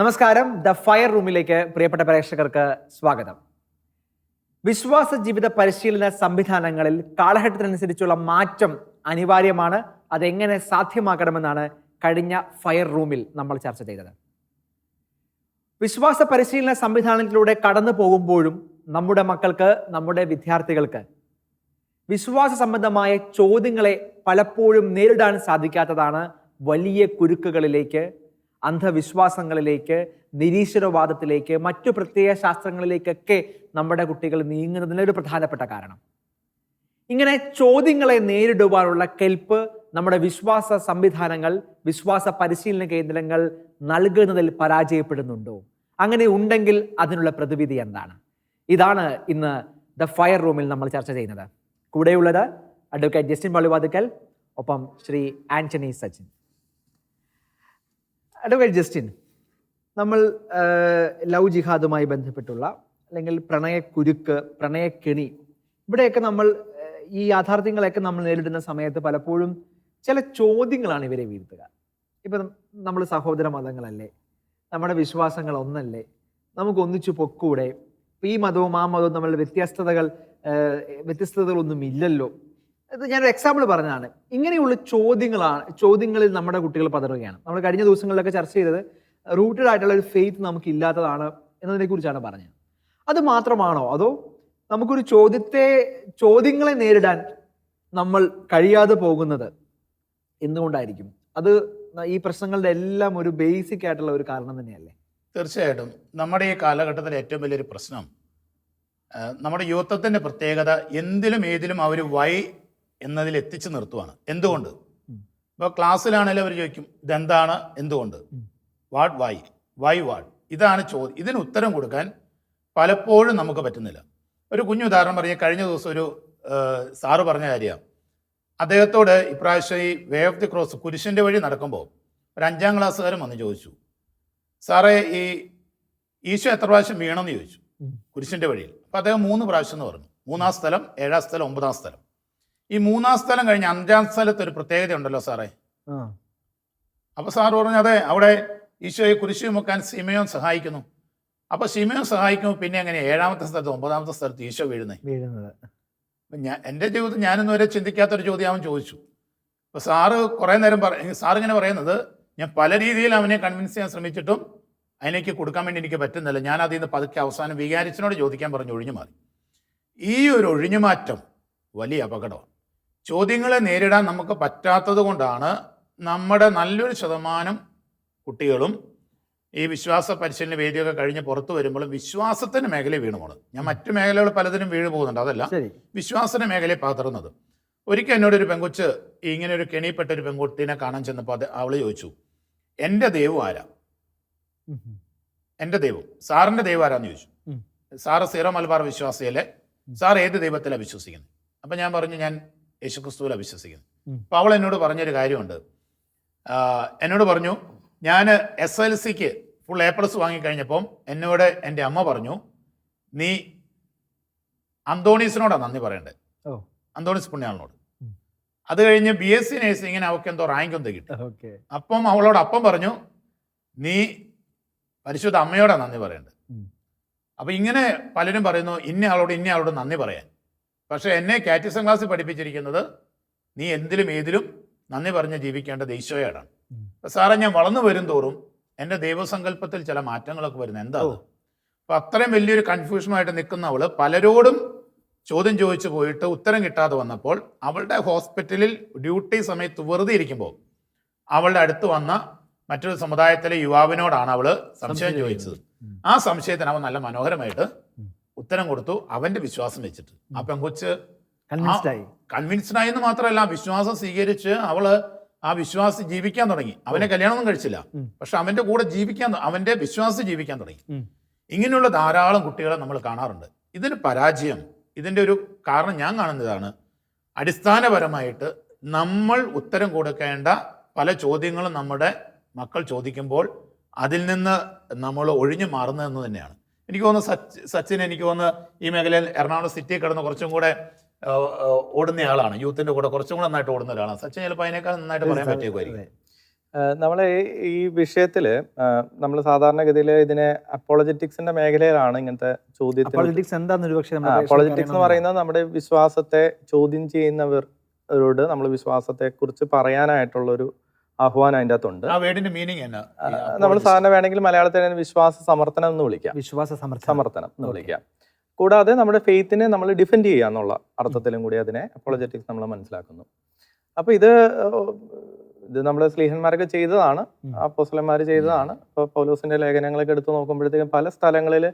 നമസ്കാരം. The fire റൂമിലേക്ക് പ്രിയപ്പെട്ട പ്രേക്ഷകർക്ക് സ്വാഗതം. വിശ്വാസ ജീവിത പരിശീലന സംവിധാനങ്ങളിൽ കാലഘട്ടത്തിനനുസരിച്ചുള്ള മാറ്റം അനിവാര്യമാണ്. അതെങ്ങനെ സാധ്യമാക്കണമെന്നാണ് കഴിഞ്ഞ ഫയർ റൂമിൽ നമ്മൾ ചർച്ച ചെയ്തത്. വിശ്വാസ പരിശീലന സംവിധാനത്തിലൂടെ കടന്നു പോകുമ്പോഴും നമ്മുടെ മക്കൾക്ക് നമ്മുടെ വിദ്യാർത്ഥികൾക്ക് വിശ്വാസ സംബന്ധമായ ചോദ്യങ്ങളെ പലപ്പോഴും നേരിടാൻ സാധിക്കാത്തതാണ് വലിയ കുരുക്കുകളിലേക്ക് അന്ധവിശ്വാസങ്ങളിലേക്ക് നിരീശ്വരവാദത്തിലേക്ക് മറ്റു പ്രത്യയ ശാസ്ത്രങ്ങളിലേക്കൊക്കെ നമ്മുടെ കുട്ടികൾ നീങ്ങുന്നതിന് ഒരു പ്രധാനപ്പെട്ട കാരണം. ഇങ്ങനെ ചോദ്യങ്ങളെ നേരിടുവാനുള്ള കെൽപ്പ് നമ്മുടെ വിശ്വാസ സംവിധാനങ്ങൾ വിശ്വാസ പരിശീലന കേന്ദ്രങ്ങൾ നൽകുന്നതിൽ പരാജയപ്പെടുന്നുണ്ടോ? അങ്ങനെ ഉണ്ടെങ്കിൽ അതിനുള്ള പ്രതിവിധി എന്താണ്? ഇതാണ് ഇന്ന് ദ ഫയർ റൂമിൽ നമ്മൾ ചർച്ച ചെയ്യുന്നത്. കൂടെയുള്ളത് അഡ്വക്കേറ്റ് ജസ്റ്റിൻ പള്ളിവാതുക്കൽ ഒപ്പം Shri Antony Sachin. Advocate Justin നമ്മൾ ലവ് ജിഹാദുമായി ബന്ധപ്പെട്ടുള്ള അല്ലെങ്കിൽ പ്രണയക്കുരുക്ക് പ്രണയക്കെണി ഇവിടെയൊക്കെ നമ്മൾ ഈ യാഥാർത്ഥ്യങ്ങളെയൊക്കെ നമ്മൾ നേരിടുന്ന സമയത്ത് പലപ്പോഴും ചില ചോദ്യങ്ങളാണ് ഇവരെ വീഴ്ത്തുക. ഇപ്പം നമ്മൾ സഹോദര മതങ്ങളല്ലേ നമ്മുടെ വിശ്വാസങ്ങൾ ഒന്നല്ലേ നമുക്ക് ഒന്നിച്ചു പൊക്കൂടെ ഈ മതവും ആ മതവും നമ്മളുടെ വ്യത്യസ്തതകൾ വ്യത്യസ്തതകളൊന്നും ഇല്ലല്ലോ. ഇത് ഞാനൊരു എക്സാമ്പിൾ പറഞ്ഞതാണ്. ഇങ്ങനെയുള്ള ചോദ്യങ്ങളാണ് ചോദ്യങ്ങളിൽ നമ്മുടെ കുട്ടികൾ പതറുകയാണ്. നമ്മൾ കഴിഞ്ഞ ദിവസങ്ങളിലൊക്കെ ചർച്ച ചെയ്തത് റൂട്ടഡ് ആയിട്ടുള്ള ഒരു ഫെയ്ത്ത് നമുക്ക് ഇല്ലാത്തതാണ് എന്നതിനെ കുറിച്ചാണ് പറഞ്ഞത്. അത് മാത്രമാണോ? അതോ നമുക്കൊരു ചോദ്യത്തെ ചോദ്യങ്ങളെ നേരിടാൻ നമ്മൾ കഴിയാതെ പോകുന്നത് എന്തുകൊണ്ടായിരിക്കും? അത് ഈ പ്രശ്നങ്ങളുടെ എല്ലാം ഒരു ബേസിക് ആയിട്ടുള്ള ഒരു കാരണം തന്നെയല്ലേ? തീർച്ചയായിട്ടും. നമ്മുടെ ഈ കാലഘട്ടത്തിലെ ഏറ്റവും വലിയൊരു പ്രശ്നം നമ്മുടെ യുവത്വത്തിന്റെ പ്രത്യേകത എന്തിലും ഏതിലും അവർ വൈ എന്നതിൽ എത്തിച്ചു നിർത്തുവാണ്. എന്തുകൊണ്ട്. ഇപ്പോൾ ക്ലാസ്സിലാണെങ്കിലും അവർ ചോദിക്കും ഇതെന്താണ്? എന്തുകൊണ്ട്. What why? Why what? ഇതാണ് ചോദ്യം ഇതിന് ഉത്തരം കൊടുക്കാൻ പലപ്പോഴും നമുക്ക് പറ്റുന്നില്ല. ഒരു കുഞ്ഞു ഉദാഹരണം പറഞ്ഞാൽ കഴിഞ്ഞ ദിവസം ഒരു സാറ് പറഞ്ഞ കാര്യമാണ്. അദ്ദേഹത്തോട് ഇപ്രാവശ്യം ഈ വേ ഓഫ് ദി ക്രോസ് കുരിശിന്റെ വഴി നടക്കുമ്പോൾ ഒരു അഞ്ചാം ക്ലാസ്സുകാരൻ വന്ന് ചോദിച്ചു. സാറേ ഈ ഈശോ എത്ര പ്രാവശ്യം വീണമെന്ന് ചോദിച്ചു. കുരിശിന്റെ വഴിയിൽ. അപ്പോൾ അദ്ദേഹം മൂന്ന് പ്രാവശ്യം എന്ന് പറഞ്ഞു. മൂന്നാം സ്ഥലം ഏഴാം സ്ഥലം ഒമ്പതാം സ്ഥലം. ഈ മൂന്നാം സ്ഥലം കഴിഞ്ഞ് അഞ്ചാം സ്ഥലത്ത് ഒരു പ്രത്യേകത ഉണ്ടല്ലോ സാറേ. അപ്പൊ സാർ പറഞ്ഞു അതെ അവിടെ ഈശോയെ കുരിശ് വിമുക്കാൻ സിമയോൻ സഹായിക്കുന്നു. അപ്പൊ സിമയോൻ സഹായിക്കുമ്പോൾ പിന്നെ എങ്ങനെ ഏഴാമത്തെ സ്ഥലത്ത് ഒമ്പതാമത്തെ സ്ഥലത്ത് ഈശോ വീഴുന്നത്. വീഴുന്നത് ഞാൻ എന്റെ ജീവിതത്തിൽ ഞാനൊന്നും വരെ ചിന്തിക്കാത്തൊരു ചോദ്യം അവൻ ചോദിച്ചു. അപ്പോൾ സാറ് കുറേ നേരം പറ സാർ ഇങ്ങനെ പറയുന്നത് ഞാൻ പല രീതിയിൽ അവനെ കൺവിൻസ് ചെയ്യാൻ ശ്രമിച്ചിട്ടും അതിലേക്ക് കൊടുക്കാൻ വേണ്ടി എനിക്ക് പറ്റുന്നില്ല. ഞാൻ അതിൽ നിന്ന് പതുക്കെ അവസാനം വികാരിച്ചനോട് ചോദിക്കാൻ പറഞ്ഞു ഒഴിഞ്ഞു മാറി. ഈ ഒരു ഒഴിഞ്ഞുമാറ്റം വലിയ അപകടമാണ്. ചോദ്യങ്ങളെ നേരിടാൻ നമുക്ക് പറ്റാത്തത് കൊണ്ടാണ് നമ്മുടെ നല്ലൊരു ശതമാനം കുട്ടികളും ഈ വിശ്വാസ പരിശീലന വേദിയൊക്കെ കഴിഞ്ഞ് പുറത്തു വരുമ്പോഴും വിശ്വാസത്തിന്റെ മേഖല വീണു പോകുന്നത് ഞാൻ മറ്റു മേഖലകൾ പലതിനും വീണു പോകുന്നുണ്ട്. അതല്ല വിശ്വാസന മേഖലയെ പകർന്നത് ഒരിക്കൽ എന്നോട് ഒരു പെങ്കൊച്ച് ഇങ്ങനെ ഒരു കെണിപ്പെട്ട ഒരു പെൺകുട്ടീനെ കാണാൻ ചെന്നപ്പോൾ അത് അവൾ ചോദിച്ചു എന്റെ ദൈവം ആരാ. എന്റെ ദൈവം. സാറിന്റെ ദൈവം ആരാന്ന്? ചോദിച്ചു. സാറ് സീറോ മലബാർ വിശ്വാസിയല്ലേ? സാർ ഏത് ദൈവത്തിലാണ് വിശ്വസിക്കുന്നത് അപ്പം ഞാൻ പറഞ്ഞു ഞാൻ യേശുക്രിസ്തുവിലാണ് അവിശ്വസിക്കുന്നു. അപ്പോൾ അവൾ എന്നോട് പറഞ്ഞൊരു കാര്യമുണ്ട്. എന്നോട് പറഞ്ഞു ഞാൻ എസ് എൽ സിക്ക് ഫുൾ എ പ്ലസ് വാങ്ങിക്കഴിഞ്ഞപ്പം എന്നോട് എന്റെ അമ്മ പറഞ്ഞു നീ അന്തോണീസിനോടാണ് നന്ദി പറയേണ്ടത് അന്തോണീസ് പുണ്യാളിനോട്. അത് കഴിഞ്ഞ് ബി എസ് സി നേഴ്സിങ്ങിന് അവൾക്ക് എന്തോ റാങ്ക് എന്തോ കിട്ടി. അപ്പം അവളോട് അപ്പം പറഞ്ഞു നീ പരിശുദ്ധ അമ്മയോടാണ് നന്ദി പറയേണ്ടത്. അപ്പം ഇങ്ങനെ പലരും പറയുന്നു ഇന്ന ആളോട് ഇന്ന ആളോട് നന്ദി പറയാൻ. പക്ഷേ എന്നെ കാറ്റിസം ക്ലാസ് പഠിപ്പിച്ചിരിക്കുന്നത് നീ എന്തിലും ഏതിലും നന്ദി പറഞ്ഞ് ജീവിക്കേണ്ടത് ഈശോയോടാണ് സാറേ ഞാൻ വളർന്നു വരും തോറും എന്റെ ദൈവസങ്കല്പത്തിൽ ചില മാറ്റങ്ങളൊക്കെ വരുന്നത് എന്താ. അപ്പം അത്രയും വലിയൊരു കൺഫ്യൂഷനുമായിട്ട് നിൽക്കുന്ന അവൾ പലരോടും ചോദ്യം ചോദിച്ചു പോയിട്ട് ഉത്തരം കിട്ടാതെ വന്നപ്പോൾ അവളുടെ ഹോസ്പിറ്റലിൽ ഡ്യൂട്ടി സമയത്ത് വെറുതെ ഇരിക്കുമ്പോൾ അവളുടെ അടുത്ത് വന്ന മറ്റൊരു സമുദായത്തിലെ യുവാവിനോടാണ് അവൾ സംശയം ചോദിച്ചത്. ആ സംശയത്തിന് അവൻ നല്ല മനോഹരമായിട്ട്. ഉത്തരം കൊടുത്തു അവന്റെ വിശ്വാസം വെച്ചിട്ട്. ആ പെങ്കൊച്ച് കൺവിൻസ്ഡ് ആയി എന്ന് മാത്രമല്ല വിശ്വാസം സ്വീകരിച്ച് അവൾ ആ വിശ്വാസി ജീവിക്കാൻ തുടങ്ങി. അവനെ കല്യാണമൊന്നും കഴിച്ചില്ല. പക്ഷെ അവന്റെ കൂടെ ജീവിക്കാൻ അവന്റെ വിശ്വാസി ജീവിക്കാൻ തുടങ്ങി. ഇങ്ങനെയുള്ള ധാരാളം കുട്ടികളെ നമ്മൾ കാണാറുണ്ട്. ഇതിന് പരാജയം ഇതിന്റെ ഒരു കാരണം ഞാൻ കാണുന്നതാണ്. അടിസ്ഥാനപരമായിട്ട് നമ്മൾ ഉത്തരം കൊടുക്കേണ്ട പല ചോദ്യങ്ങളും നമ്മുടെ മക്കൾ ചോദിക്കുമ്പോൾ അതിൽ നിന്ന് നമ്മൾ ഒഴിഞ്ഞു മാറുന്നതെന്ന് തന്നെയാണ്. എനിക്ക് തോന്നുന്നു സച്ച് സച്ചിൻ എനിക്ക് തോന്നുന്നു ഈ മേഖലയിൽ എറണാകുളം സിറ്റി കിടന്ന് കുറച്ചും കൂടെ ഓടുന്ന ആളാണ്. യൂത്തിന്റെ കൂടെ കുറച്ചും കൂടെ നന്നായിട്ട് ഓടുന്ന ഒരാളാണ്. സച്ചിൻ ചിലപ്പോൾ അതിനേക്കാൾ നന്നായിട്ട് പറയാൻ പറ്റിയേക്കുമായിരിക്കും. നമ്മളെ നമ്മൾ ഈ വിഷയത്തിൽ നമ്മൾ സാധാരണഗതിയിൽ ഇതിനെ അപ്പോളജറ്റിക്സിന്റെ മേഖലയിലാണ് ഇങ്ങനത്തെ ചോദ്യത്തിന് പക്ഷേ അപ്പോളജറ്റിക്സ് എന്ന് പറയുന്നത് നമ്മുടെ വിശ്വാസത്തെ ചോദ്യം ചെയ്യുന്നവരോട് നമ്മൾ വിശ്വാസത്തെ കുറിച്ച് പറയാനായിട്ടുള്ള ഒരു ആഹ്വാനം അതിന്റെ അകത്തുണ്ട് ആ വേർഡിന്റെ മീനിങ് എന്നാ? നമ്മൾ. സാധാരണ വേണമെങ്കിൽ മലയാളത്തിൽ അതിനെ വിശ്വാസ സമർത്ഥനം എന്ന് വിളിക്കാം. വിശ്വാസ സമർത്ഥനം. സമർത്ഥനം എന്ന് വിളിക്കാം. കൂടാതെ നമ്മുടെ ഫെയ്ത്തിനെ നമ്മൾ ഡിഫെൻഡ് ചെയ്യുക എന്നുള്ള അർത്ഥത്തിലും കൂടി അതിനെ അപ്പോളജറ്റിക്സ് നമ്മൾ മനസ്സിലാക്കുന്നു. അപ്പൊ ഇത് ഇത് നമ്മുടെ സ്ലീഹന്മാരൊക്കെ ചെയ്തതാണ്. അപ്പോസ്ലന്മാർ ചെയ്തതാണ്. ഇപ്പോൾ പൗലോസിന്റെ ലേഖനങ്ങളൊക്കെ എടുത്തു നോക്കുമ്പോഴത്തേക്കും പല സ്ഥലങ്ങളിൽ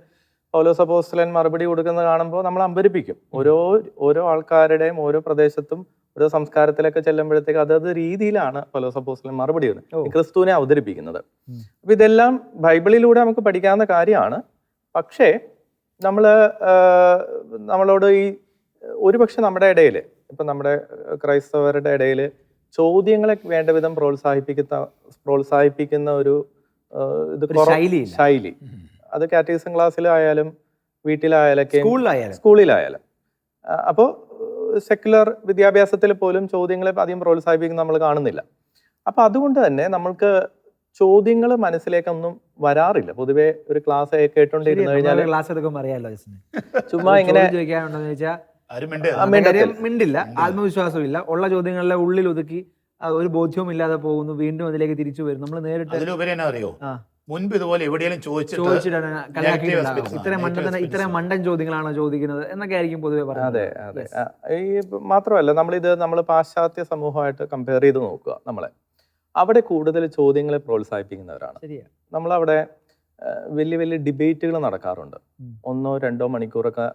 പൗലോസ് അപ്പോസ്ലൻ മറുപടി കൊടുക്കുന്നത് കാണുമ്പോൾ നമ്മൾ അമ്പരിപ്പിക്കും. ഓരോ ഓരോ ആൾക്കാരുടെയും ഓരോ പ്രദേശത്തും ഓരോ സംസ്കാരത്തിലൊക്കെ ചെല്ലുമ്പോഴത്തേക്ക് അതത് രീതിയിലാണ് പൗലോസ് അപ്പോസ്ലൻ മറുപടി ക്രിസ്തുവിനെ അവതരിപ്പിക്കുന്നത്. അപ്പൊ ഇതെല്ലാം ബൈബിളിലൂടെ നമുക്ക് പഠിക്കാവുന്ന കാര്യമാണ്. പക്ഷേ നമ്മൾ നമ്മളോട് ഈ ഒരുപക്ഷെ നമ്മുടെ ഇടയിൽ ഇപ്പം നമ്മുടെ ക്രൈസ്തവരുടെ ഇടയിൽ ചോദ്യങ്ങളെ വേണ്ട വിധം പ്രോത്സാഹിപ്പിക്കുന്ന പ്രോത്സാഹിപ്പിക്കുന്ന ഒരു ഇത് ശൈലി. അത് കാറ്റഗറിസം ക്ലാസ്സിലായാലും വീട്ടിലായാലൊക്കെ സ്കൂളിലായാലും. സ്കൂളിലായാലും. അപ്പോൾ സെക്യുലർ വിദ്യാഭ്യാസത്തിൽ പോലും ചോദ്യങ്ങളെ അധികം പ്രോത്സാഹിപ്പിക്കുന്ന നമ്മൾ കാണുന്നില്ല. അപ്പൊ അതുകൊണ്ട് തന്നെ നമ്മൾക്ക് ചോദ്യങ്ങൾ മനസ്സിലേക്കൊന്നും വരാറില്ല. പൊതുവേ ഒരു ക്ലാസ് കേട്ടോണ്ടിരുന്നു കഴിഞ്ഞാൽ ക്ലാസ് എടുക്കുമ്പോൾ അറിയാലോ. ചുമ്മാ ഇങ്ങനെ മിണ്ടില്ല ചോദിക്കാനുണ്ടെന്ന് ചോദിച്ചാൽ ആരും മിണ്ടേ ആ, മിണ്ടത്തില്ല. മിണ്ടില്ല. ആത്മവിശ്വാസമില്ല. ഉള്ള ചോദ്യങ്ങളുടെ ഉള്ളിൽ ഒതുക്കി ഒരു ബോധ്യവും ഇല്ലാതെ പോകുന്നു. വീണ്ടും അതിലേക്ക് തിരിച്ചു വരും നമ്മൾ നേരിട്ട് അതിലുപരി അറിയോ. മുൻപ് ഇതുപോലെ എവിടെയെങ്കിലും ചോദിച്ചിട്ട് experience. ഇത്രയും മണ്ടൻ. ഇത്രയും മണ്ടൻ ചോദ്യങ്ങളാണോ ചോദിക്കുന്നത് എന്നൊക്കെ ആയിരിക്കും പൊതുവെ പറയുന്നത്. അതെ. അതെ ഈ മാത്രമല്ല നമ്മളിത് നമ്മൾ പാശ്ചാത്യ സമൂഹമായിട്ട് കമ്പയർ ചെയ്ത് നോക്കുക നമ്മളെ. അവിടെ കൂടുതൽ ചോദ്യങ്ങളെ പ്രോത്സാഹിപ്പിക്കുന്നവരാണ്. നമ്മളവിടെ വലിയ വലിയ ഡിബേറ്റുകൾ നടക്കാറുണ്ട്. ഒന്നോ രണ്ടോ മണിക്കൂറൊക്കെ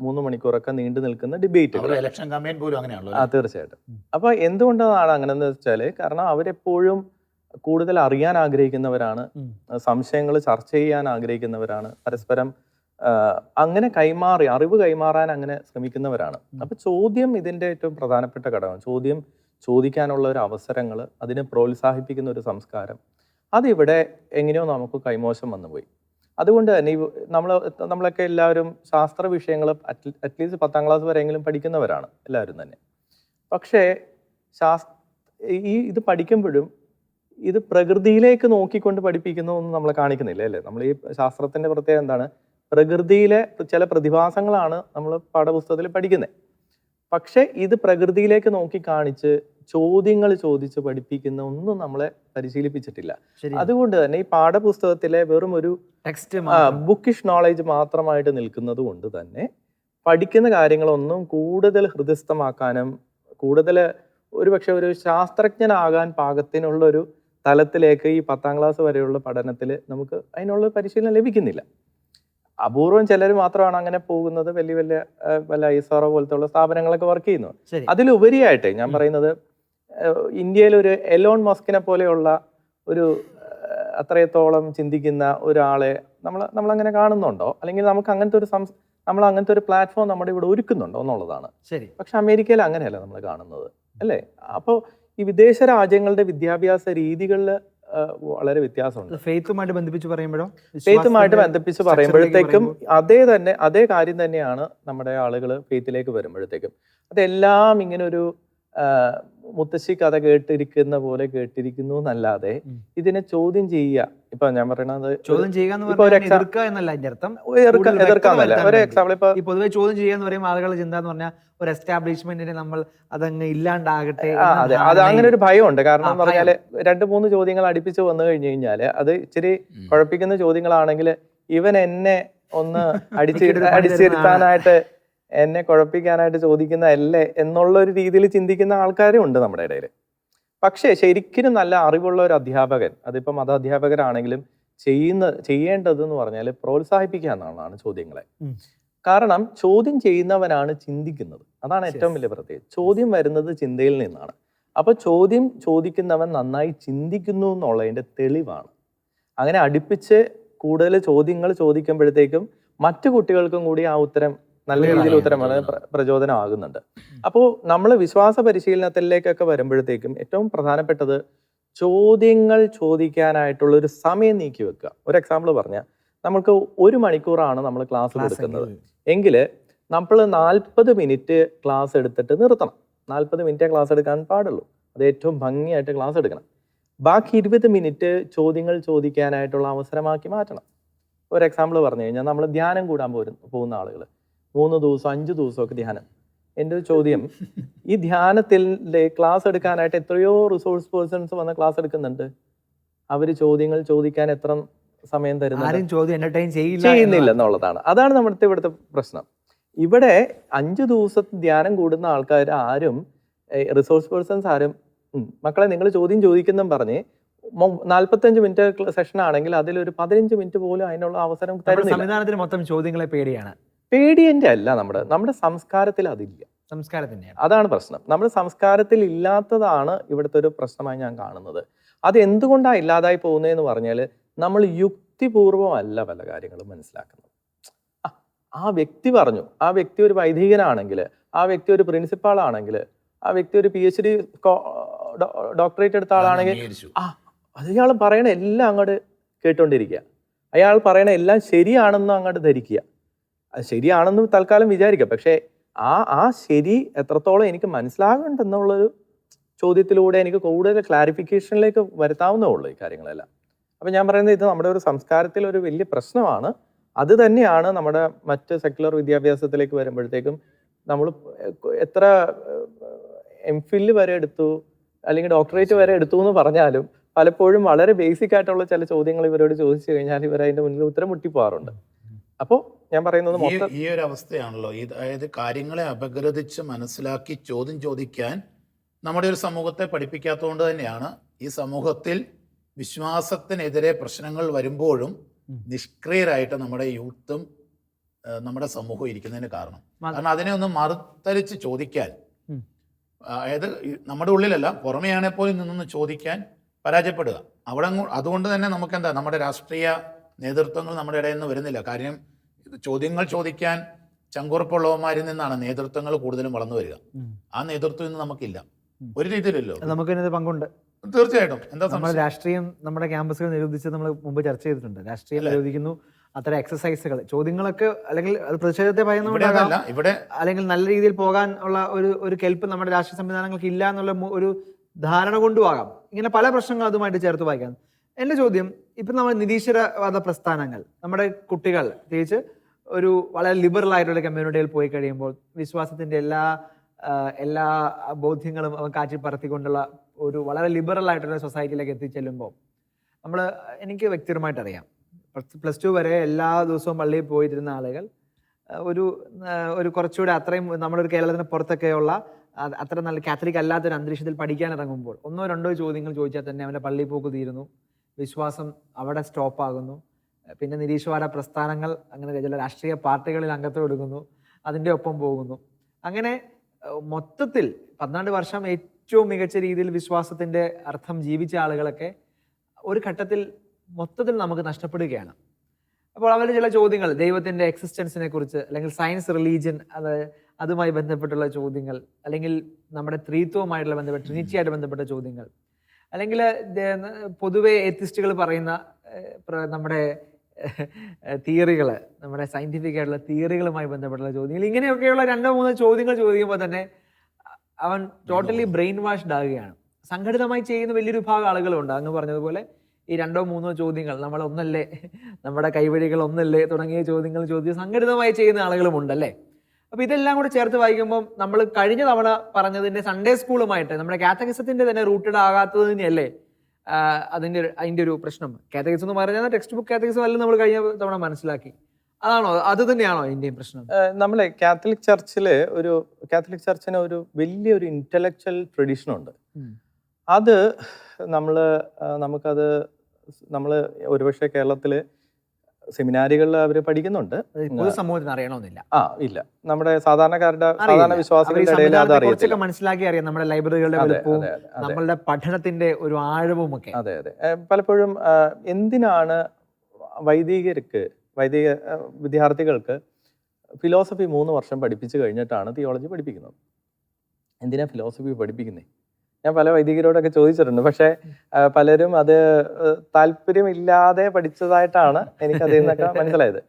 മൂന്ന് മണിക്കൂറൊക്കെ നീണ്ടു നിൽക്കുന്ന ഡിബേറ്റ് ഇലക്ഷൻ കമ്പയിൻ പോലും അങ്ങനെയാണല്ലോ ആ തീർച്ചയായിട്ടും. അപ്പൊ എന്തുകൊണ്ടാണ് അങ്ങനെന്ന് വെച്ചാൽ കാരണം അവരെപ്പോഴും കൂടുതൽ അറിയാൻ ആഗ്രഹിക്കുന്നവരാണ്. സംശയങ്ങൾ ചർച്ച ചെയ്യാൻ ആഗ്രഹിക്കുന്നവരാണ് പരസ്പരം അങ്ങനെ കൈമാറി അറിവ് കൈമാറാൻ അങ്ങനെ ശ്രമിക്കുന്നവരാണ്. അപ്പൊ ചോദ്യം ഇതിന്റെ ഏറ്റവും പ്രധാനപ്പെട്ട ഘടകം ചോദ്യം ചോദിക്കാനുള്ള ഒരു അവസരങ്ങൾ അതിനെ പ്രോത്സാഹിപ്പിക്കുന്ന ഒരു സംസ്കാരം അതിവിടെ എങ്ങനെയോ നമുക്ക് കൈമോശം വന്നുപോയി അതുകൊണ്ട് തന്നെ നമ്മൾ നമ്മളൊക്കെ എല്ലാവരും ശാസ്ത്ര വിഷയങ്ങൾ അറ്റ്ലീസ്റ്റ് പത്താം ക്ലാസ് വരെയെങ്കിലും പഠിക്കുന്നവരാണ് എല്ലാവരും തന്നെ പക്ഷേ ശാസ് ഈ ഇത് പഠിക്കുമ്പോഴും ഇത് പ്രകൃതിയിലേക്ക് നോക്കിക്കൊണ്ട് പഠിപ്പിക്കുന്ന ഒന്നും നമ്മൾ കാണിക്കുന്നില്ല അല്ലേ? നമ്മൾ ഈ ശാസ്ത്രത്തിന്റെ പ്രത്യേകത എന്താണ്? പ്രകൃതിയിലെ ചില പ്രതിഭാസങ്ങളാണ് നമ്മൾ പാഠപുസ്തകത്തിൽ പഠിക്കുന്നത് പക്ഷേ ഇത് പ്രകൃതിയിലേക്ക് നോക്കി കാണിച്ച് ചോദ്യങ്ങൾ ചോദിച്ച് പഠിപ്പിക്കുന്ന ഒന്നും നമ്മളെ പരിശീലിപ്പിച്ചിട്ടില്ല. അതുകൊണ്ട് തന്നെ ഈ പാഠപുസ്തകത്തിലെ വെറും ഒരു ടെക്സ്റ്റ് ബുക്കിഷ് നോളേജ് മാത്രമായിട്ട് നിൽക്കുന്നത് കൊണ്ട് തന്നെ പഠിക്കുന്ന കാര്യങ്ങളൊന്നും കൂടുതൽ ഹൃദയസ്ഥമാക്കാനും കൂടുതൽ ഒരുപക്ഷെ ഒരു ശാസ്ത്രജ്ഞനാകാൻ പാകത്തിനുള്ള ഒരു തലത്തിലേക്ക് ഈ പത്താം ക്ലാസ് വരെയുള്ള പഠനത്തിൽ നമുക്ക് അതിനുള്ള പരിശീലനം ലഭിക്കുന്നില്ല. അപൂർവം ചിലർ മാത്രമാണ് അങ്ങനെ പോകുന്നത്. വലിയ വലിയ വല്ല ഐസോറോ പോലത്തെ ഉള്ള സ്ഥാപനങ്ങളൊക്കെ വർക്ക് ചെയ്യുന്നു അതിലുപരിയായിട്ട് ഞാൻ പറയുന്നത് ഇന്ത്യയിൽ ഒരു എലോൺ മസ്കിനെ പോലെയുള്ള ഒരു അത്രയത്തോളം ചിന്തിക്കുന്ന ഒരാളെ നമ്മൾ നമ്മൾ അങ്ങനെ കാണുന്നുണ്ടോ? അല്ലെങ്കിൽ നമുക്ക് അങ്ങനത്തെ ഒരു സംസ് നമ്മൾ അങ്ങനത്തെ ഒരു പ്ലാറ്റ്ഫോം നമ്മുടെ ഇവിടെ ഒരുക്കുന്നുണ്ടോ എന്നുള്ളതാണ്. ശരി. പക്ഷെ അമേരിക്കയിൽ അങ്ങനെയല്ല നമ്മൾ കാണുന്നത്. അല്ലേ? അപ്പോൾ ഈ വിദേശ രാജ്യങ്ങളുടെ വിദ്യാഭ്യാസ രീതികളിൽ വളരെ വ്യത്യാസമുണ്ട്. ഫെയ്ത്തുമായിട്ട് ബന്ധിപ്പിച്ച് പറയുമ്പോഴോ? ഫെയ്ത്തുമായിട്ട് ബന്ധിപ്പിച്ച് പറയുമ്പോഴത്തേക്കും അതേ തന്നെ അതേ കാര്യം തന്നെയാണ് നമ്മുടെ ആളുകൾ ഫെയ്ത്തിലേക്ക് വരുമ്പോഴത്തേക്കും. അതെല്ലാം ഇങ്ങനെ ഒരു മുത്തശ്ശി കഥ കേട്ടിരിക്കുന്ന പോലെ കേട്ടിരിക്കുന്നു എന്നല്ലാതെ ഇതിനെ ചോദ്യം ചെയ്യുക. ഇപ്പൊ ഞാൻ പറയണത് ചോദ്യം ചെയ്യുക എന്നല്ല അതിന്റെ അർത്ഥം. എതിർക്കാന്നല്ല. ഒരു എക്സാമ്പിൾ ഇപ്പൊ പൊതുവെ ചോദ്യം ചെയ്യുക എന്ന് പറയുമ്പോൾ ആളുകളുടെ ചിന്ത എന്ന് പറഞ്ഞാൽ ഒരു എസ്റ്റാബ്ലിഷ്മെന്റിനെ നമ്മൾ അതങ്ങ് ഇല്ലാണ്ടാകട്ടെ അതെ. അത് അങ്ങനെ ഒരു ഭയമുണ്ട്. കാരണം എന്ന് പറഞ്ഞാൽ രണ്ട് മൂന്ന് ചോദ്യങ്ങൾ അടുപ്പിച്ച് വന്നു കഴിഞ്ഞു കഴിഞ്ഞാൽ അത് ഇച്ചിരി കുഴപ്പിക്കുന്ന ചോദ്യങ്ങളാണെങ്കിൽ ഇവൻ എന്നെ ഒന്ന് അടിച്ചിരുത്താനായിട്ട് എന്നെ കുഴപ്പിക്കാനായിട്ട് ചോദിക്കുന്നതല്ലേ എന്നുള്ള ഒരു രീതിയിൽ ചിന്തിക്കുന്ന ആൾക്കാരും ഉണ്ട് നമ്മുടെ ഇടയിൽ പക്ഷേ ശരിക്കും നല്ല അറിവുള്ള ഒരു അധ്യാപകൻ അതിപ്പോൾ മത അധ്യാപകരാണെങ്കിലും ചെയ്യുന്ന ചെയ്യേണ്ടത് എന്ന് പറഞ്ഞാൽ പ്രോത്സാഹിപ്പിക്കുക എന്നുള്ളതാണ് ചോദ്യങ്ങളെ. കാരണം ചോദ്യം ചെയ്യുന്നവനാണ് ചിന്തിക്കുന്നത്. അതാണ് ഏറ്റവും വലിയ പ്രത്യേകത. ചോദ്യം വരുന്നത് ചിന്തയിൽ നിന്നാണ്. അപ്പൊ ചോദ്യം ചോദിക്കുന്നവൻ നന്നായി ചിന്തിക്കുന്നു എന്നുള്ളതിന്റെ തെളിവാണ്. അങ്ങനെ അടുപ്പിച്ച് കൂടുതൽ ചോദ്യങ്ങൾ ചോദിക്കുമ്പോഴത്തേക്കും മറ്റു കുട്ടികൾക്കും കൂടി ആ ഉത്തരം നല്ല രീതിയിൽ ആകും. ഉത്തരം വളരെ പ്രചോദനമാകുന്നുണ്ട്. അപ്പോൾ നമ്മൾ വിശ്വാസ പരിശീലനത്തിലേക്കൊക്കെ വരുമ്പോഴത്തേക്കും ഏറ്റവും പ്രധാനപ്പെട്ടത് ചോദ്യങ്ങൾ ചോദിക്കാനായിട്ടുള്ള ഒരു സമയം നീക്കി വെക്കുക. ഒരു എക്സാമ്പിൾ പറഞ്ഞാൽ നമുക്ക് ഒരു മണിക്കൂറാണ് നമ്മൾ ക്ലാസ് എടുക്കുന്നത്. എങ്കിൽ. എങ്കിൽ നമ്മൾ നാൽപ്പത് മിനിറ്റ് ക്ലാസ് എടുത്തിട്ട് നിർത്തണം. നാൽപ്പത് മിനിറ്റേ ക്ലാസ് എടുക്കാൻ പാടുള്ളൂ. അത് ഏറ്റവും ഭംഗിയായിട്ട് ക്ലാസ് എടുക്കണം. ബാക്കി ഇരുപത് മിനിറ്റ് ചോദ്യങ്ങൾ ചോദിക്കാനായിട്ടുള്ള അവസരമാക്കി മാറ്റണം. ഒരു എക്സാമ്പിൾ പറഞ്ഞു കഴിഞ്ഞാൽ നമ്മൾ ധ്യാനം കൂടാൻ പോരുന്ന പോകുന്ന ആളുകൾ മൂന്ന് ദിവസം അഞ്ച് ദിവസമൊക്കെ ധ്യാനം. എന്റെ ഒരു ചോദ്യം ഈ ധ്യാനത്തിൽ ക്ലാസ് എടുക്കാനായിട്ട് എത്രയോ റിസോഴ്സ് പേഴ്സൺസ് വന്ന് ക്ലാസ് എടുക്കുന്നുണ്ട്. അവർ ചോദ്യങ്ങൾ ചോദിക്കാൻ എത്ര സമയം തരുന്നു ചോദ്യം എന്റർടൈൻ ചെയ്യുന്നില്ല എന്നുള്ളതാണ്. അതാണ് നമ്മുടെ ഇവിടുത്തെ പ്രശ്നം. ഇവിടെ അഞ്ച് ദിവസത്തെ ധ്യാനം കൂടുന്ന ആൾക്കാർ ആരും റിസോഴ്സ് പേഴ്സൺസ് ആരും മക്കളെ നിങ്ങൾ ചോദ്യം ചോദിക്കുന്നും പറഞ്ഞ് നാല്പത്തഞ്ച് മിനിറ്റ് സെഷൻ ആണെങ്കിൽ അതിൽ ഒരു പതിനഞ്ച് മിനിറ്റ് പോലും അതിനുള്ള അവസരം തരുന്നില്ല. സംവിധാനത്തിന് മൊത്തം ചോദ്യങ്ങളെ പേടിയാണ്. പേടിയന്റെ അല്ല നമ്മുടെ നമ്മുടെ സംസ്കാരത്തിൽ അതില്ല. സംസ്കാരത്തിന്റെ അതാണ് പ്രശ്നം. നമ്മുടെ സംസ്കാരത്തിൽ ഇല്ലാത്തതാണ് ഇവിടുത്തെ ഒരു പ്രശ്നമായി ഞാൻ കാണുന്നത്. അത് എന്തുകൊണ്ടാണ് ഇല്ലാതായി പോകുന്നതെന്ന് പറഞ്ഞാൽ നമ്മൾ യുക്തിപൂർവമല്ല പല കാര്യങ്ങളും മനസ്സിലാക്കുന്നത്. ആ, വ്യക്തി പറഞ്ഞു ആ വ്യക്തി ഒരു വൈദികനാണെങ്കിൽ ആ വ്യക്തി ഒരു പ്രിൻസിപ്പാൾ ആണെങ്കിൽ ആ വ്യക്തി ഒരു പി എച്ച് ഡി ഡോക്ടറേറ്റ് എടുത്ത ആളാണെങ്കിൽ ആ അത് അയാൾ പറയണ എല്ലാം അങ്ങോട്ട് കേട്ടോണ്ടിരിക്കുക. അയാൾ പറയണ എല്ലാം ശരിയാണെന്ന് അങ്ങോട്ട് ധരിക്കുക. അത് ശരിയാണെന്ന് തൽക്കാലം വിചാരിക്കാം. പക്ഷേ ആ ആ ശരി എത്രത്തോളം എനിക്ക് മനസ്സിലാകുന്നുണ്ടെന്നുള്ളൊരു ചോദ്യത്തിലൂടെ എനിക്ക് കൂടുതൽ ക്ലാരിഫിക്കേഷനിലേക്ക് വരുത്താവുന്നേ ഉള്ളൂ ഈ കാര്യങ്ങളെല്ലാം. അപ്പം ഞാൻ പറയുന്നത് ഇത് നമ്മുടെ ഒരു സംസ്കാരത്തിൽ ഒരു വലിയ പ്രശ്നമാണ്. അത് തന്നെയാണ് നമ്മുടെ മറ്റ് സെക്യുലർ വിദ്യാഭ്യാസത്തിലേക്ക് വരുമ്പോഴത്തേക്കും നമ്മൾ എത്ര എം ഫില്ല് വരെ എടുത്തു അല്ലെങ്കിൽ ഡോക്ടറേറ്റ് വരെ എടുത്തു എന്ന് പറഞ്ഞാലും പലപ്പോഴും വളരെ ബേസിക് ആയിട്ടുള്ള ചില ചോദ്യങ്ങൾ ഇവരോട് ചോദിച്ചു കഴിഞ്ഞാൽ ഇവർ അതിന്റെ മുന്നിൽ ഉത്തരം മുട്ടിപ്പോവാറുണ്ട്. അപ്പോൾ ഞാൻ പറയുന്നത് ഈ മൊത്തം ഈ ഒരു അവസ്ഥയാണല്ലോ. ഈ അതായത് കാര്യങ്ങളെ അപഗ്രഥിച്ച് മനസ്സിലാക്കി ചോദ്യം ചോദിക്കാൻ നമ്മുടെ ഒരു സമൂഹത്തെ പഠിപ്പിക്കാത്തതുകൊണ്ട് തന്നെയാണ് ഈ സമൂഹത്തിൽ വിശ്വാസത്തിനെതിരെ പ്രശ്നങ്ങൾ വരുമ്പോഴും നിഷ്ക്രിയരായിട്ട് നമ്മുടെ യൂത്തും നമ്മുടെ സമൂഹവും ഇരിക്കുന്നതിന് കാരണം. കാരണം അതിനെ ഒന്ന് മറുത്തരിച്ച് ചോദിക്കാൻ. അതായത് നമ്മുടെ ഉള്ളിലല്ല പുറമെയാണെങ്കിൽ പോലും നിന്നൊന്ന് ചോദിക്കാൻ പരാജയപ്പെടുക. അവിടെ അതുകൊണ്ട് തന്നെ നമുക്ക് എന്താ നമ്മുടെ രാഷ്ട്രീയ നേതൃത്വങ്ങൾ നമ്മുടെ ഇടയിൽ നിന്ന് വരുന്നില്ല. കാര്യം ചോദ്യങ്ങൾ ചോദിക്കാൻ ചങ്കുറപ്പുള്ളവന്മാരിൽ നിന്നാണ് നേതൃത്വങ്ങൾ കൂടുതലും വളർന്നു വരിക. ആ നേതൃത്വം ഇന്ന് നമുക്കില്ല. ഒരു രീതിയിലല്ലോ. നമുക്ക് ഇതിനകത്ത് പങ്കുണ്ട്. തീർച്ചയായിട്ടും. എന്താ നമ്മൾ രാഷ്ട്രീയം നമ്മുടെ ക്യാമ്പസുകൾ നിരോധിച്ച് നമ്മൾ മുമ്പ് ചർച്ച ചെയ്തിട്ടുണ്ട്. രാഷ്ട്രീയം? നിരോധിക്കുന്നു അത്തരം എക്സസൈസുകൾ ചോദ്യങ്ങളൊക്കെ അല്ലെങ്കിൽ അത് പ്രതിഷേധത്തെ ഭയം ഭയന്നുകൊണ്ടാകാം ഇവിടെ അല്ലെങ്കിൽ നല്ല രീതിയിൽ പോകാൻ ഉള്ള ഒരു ഒരു കെൽപ്പ് നമ്മുടെ രാഷ്ട്രീയ സംവിധാനങ്ങൾക്ക് ഇല്ല എന്നുള്ള ഒരു ധാരണ കൊണ്ടുമാകാം ഇങ്ങനെ പല പ്രശ്നങ്ങൾ അതുമായിട്ട് ചേർത്ത് വായിക്കാം. എന്റെ ചോദ്യം ഇപ്പം നമ്മൾ നിരീശ്വരവാദ പ്രസ്ഥാനങ്ങൾ നമ്മുടെ കുട്ടികൾ പ്രത്യേകിച്ച് ഒരു വളരെ ലിബറൽ ആയിട്ടുള്ള കമ്മ്യൂണിറ്റിയിൽ പോയി കഴിയുമ്പോൾ വിശ്വാസത്തിന്റെ എല്ലാ എല്ലാ ബോധ്യങ്ങളും അവൻ കാറ്റിൽ പറത്തിക്കൊണ്ടുള്ള ഒരു വളരെ ലിബറൽ ആയിട്ടുള്ള സൊസൈറ്റിയിലേക്ക് എത്തിച്ചെല്ലുമ്പോൾ നമ്മൾ എനിക്ക് വ്യക്തിപരമായിട്ട് അറിയാം. പ്ലസ് ടു വരെ എല്ലാ ദിവസവും പള്ളിയിൽ പോയിരുന്ന ആളുകൾ ഒരു ഒരു കുറച്ചുകൂടെ അത്രയും നമ്മുടെ ഒരു കേരളത്തിന് പുറത്തൊക്കെയുള്ള അത്ര നല്ല കാത്തലിക് അല്ലാത്തൊരു അന്തരീക്ഷത്തിൽ പഠിക്കാൻ ഇറങ്ങുമ്പോൾ ഒന്നോ രണ്ടോ ചോദ്യങ്ങൾ ചോദിച്ചാൽ തന്നെ അവന്റെ പള്ളിയിൽ പോക്ക് തീരുന്നു. വിശ്വാസം അവിടെ സ്റ്റോപ്പ് ആകുന്നു. പിന്നെ നിരീശ്വര പ്രസ്ഥാനങ്ങൾ അങ്ങനെ ചില രാഷ്ട്രീയ പാർട്ടികളിൽ അംഗത്വം എടുക്കുന്നു അതിന്റെ ഒപ്പം പോകുന്നു. അങ്ങനെ മൊത്തത്തിൽ പന്ത്രണ്ട് വർഷം ഏറ്റവും മികച്ച രീതിയിൽ വിശ്വാസത്തിന്റെ അർത്ഥം ജീവിച്ച ആളുകളൊക്കെ ഒരു ഘട്ടത്തിൽ മൊത്തത്തിൽ നമുക്ക് നഷ്ടപ്പെടുകയാണ്. അപ്പോൾ അവർ ചില ചോദ്യങ്ങൾ ദൈവത്തിന്റെ എക്സിസ്റ്റൻസിനെ കുറിച്ച് അല്ലെങ്കിൽ സയൻസ് റിലീജിയൻ അത് അതുമായി ബന്ധപ്പെട്ടുള്ള ചോദ്യങ്ങൾ അല്ലെങ്കിൽ നമ്മുടെ ത്രീത്വവുമായിട്ടുള്ള ബന്ധപ്പെട്ട ട്രിനിറ്റിയായിട്ട് ബന്ധപ്പെട്ട ചോദ്യങ്ങൾ. അല്ലെങ്കിൽ പൊതുവെ എത്തിസ്റ്റുകൾ പറയുന്ന നമ്മുടെ തിയറികൾ നമ്മുടെ സയന്റിഫിക് ആയിട്ടുള്ള തിയറികളുമായി ബന്ധപ്പെട്ടുള്ള ചോദ്യങ്ങൾ. ഇങ്ങനെയൊക്കെയുള്ള രണ്ടോ മൂന്നോ ചോദ്യങ്ങൾ ചോദിക്കുമ്പോൾ തന്നെ അവൻ ടോട്ടലി ബ്രെയിൻ വാഷ്ഡ് ആകുകയാണ്. സംഘടിതമായി ചെയ്യുന്ന വലിയൊരു വിഭാഗം ആളുകളുണ്ട്. അങ്ങ് പറഞ്ഞതുപോലെ ഈ രണ്ടോ മൂന്നോ ചോദ്യങ്ങൾ നമ്മൾ ഒന്നല്ലേ നമ്മുടെ കൈവഴികൾ ഒന്നല്ലേ തുടങ്ങിയ ചോദ്യങ്ങൾ ചോദിച്ച് സംഘടിതമായി ചെയ്യുന്ന ആളുകളുമുണ്ട് അല്ലേ അപ്പൊ ഇതെല്ലാം കൂടെ ചേർത്ത് വായിക്കുമ്പോൾ നമ്മൾ കഴിഞ്ഞ തവണ പറഞ്ഞതിന്റെ സൺഡേ സ്കൂളുമായിട്ട് നമ്മുടെ കാത്തകിസത്തിന്റെ തന്നെ റൂട്ടഡ് ആകാത്തത് തന്നെയല്ലേ? ആ, അതിന്റെ ഒരു- അതിന്റെ ഒരു പ്രശ്നം. കാത്തകിസം എന്ന് പറഞ്ഞാൽ ടെക്സ്റ്റ് ബുക്ക് കാത്തകിസം അല്ല നമ്മൾ കഴിഞ്ഞ തവണ മനസ്സിലാക്കി. അതാണോ അത് തന്നെയാണോ ഇന്ത്യൻ പ്രശ്നം? നമ്മളെ കാത്തലിക് ചർച്ചിൽ ഒരു കാത്തലിക് ചർച്ചിന് ഒരു വലിയൊരു ഇന്റലക്ച്വൽ ട്രഡീഷൻ ഉണ്ട്. അത് നമ്മൾ നമുക്കത് നമ്മൾ ഒരുപക്ഷെ കേരളത്തിൽ സെമിനാരികളിൽ അവർ പഠിക്കുന്നുണ്ട്. സമൂഹത്തിന് അറിയണമെന്നില്ല. ആ ഇല്ല. നമ്മുടെ സാധാരണക്കാരുടെ സാധാരണ വിശ്വാസികളുടെ ഇടയിൽ അത് അറിയത്തില്ല. മനസ്സിലാക്കി അറിയാം നമ്മുടെ ലൈബ്രറികളുടെ നമ്മളുടെ പഠനത്തിന്റെ ഒരു ആഴവും ഒക്കെ അതെ. അതെ പലപ്പോഴും എന്തിനാണ് വൈദികർക്ക് വൈദിക വിദ്യാർത്ഥികൾക്ക് ഫിലോസഫി മൂന്ന് വർഷം പഠിപ്പിച്ചു കഴിഞ്ഞിട്ടാണ് തിയോളജി പഠിപ്പിക്കുന്നത്? എന്തിനാ ഫിലോസഫി പഠിപ്പിക്കുന്നത് ഞാൻ പല വൈദികരോടൊക്കെ ചോദിച്ചിട്ടുണ്ട്. പക്ഷേ പലരും അത് താല്പര്യമില്ലാതെ പഠിച്ചതായിട്ടാണ് എനിക്ക് അതിൽ നിന്നൊക്കെ മനസ്സിലായത്.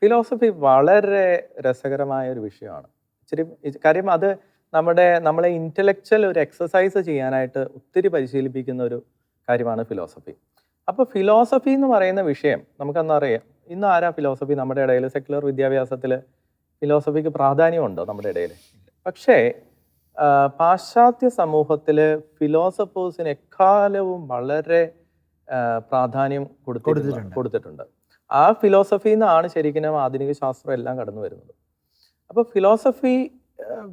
ഫിലോസഫി വളരെ രസകരമായ ഒരു വിഷയമാണ്. ഇച്ചിരി കാര്യം അത് നമ്മുടെ നമ്മളെ ഇന്റലക്ച്വൽ ഒരു എക്സസൈസ് ചെയ്യാനായിട്ട് ഒത്തിരി പരിശീലിപ്പിക്കുന്ന ഒരു കാര്യമാണ് ഫിലോസഫി. അപ്പോൾ ഫിലോസഫി എന്ന് പറയുന്ന വിഷയം നമുക്കെന്നറിയാം ഇന്ന് ആരാ ഫിലോസഫി? നമ്മുടെ ഇടയിൽ സെക്യുലർ വിദ്യാഭ്യാസത്തിൽ ഫിലോസഫിക്ക് പ്രാധാന്യമുണ്ടോ നമ്മുടെ ഇടയിൽ പക്ഷേ പാശ്ചാത്യ സമൂഹത്തിൽ ഫിലോസഫേഴ്സിന് എക്കാലവും വളരെ പ്രാധാന്യം കൊടുത്തിട്ടുണ്ട്. കൊടുത്തിട്ടുണ്ട്. ആ ഫിലോസഫിയിൽ നിന്നാണ് ശരിക്കും ആധുനിക ശാസ്ത്രം എല്ലാം കടന്നു വരുന്നത്. അപ്പോൾ ഫിലോസഫി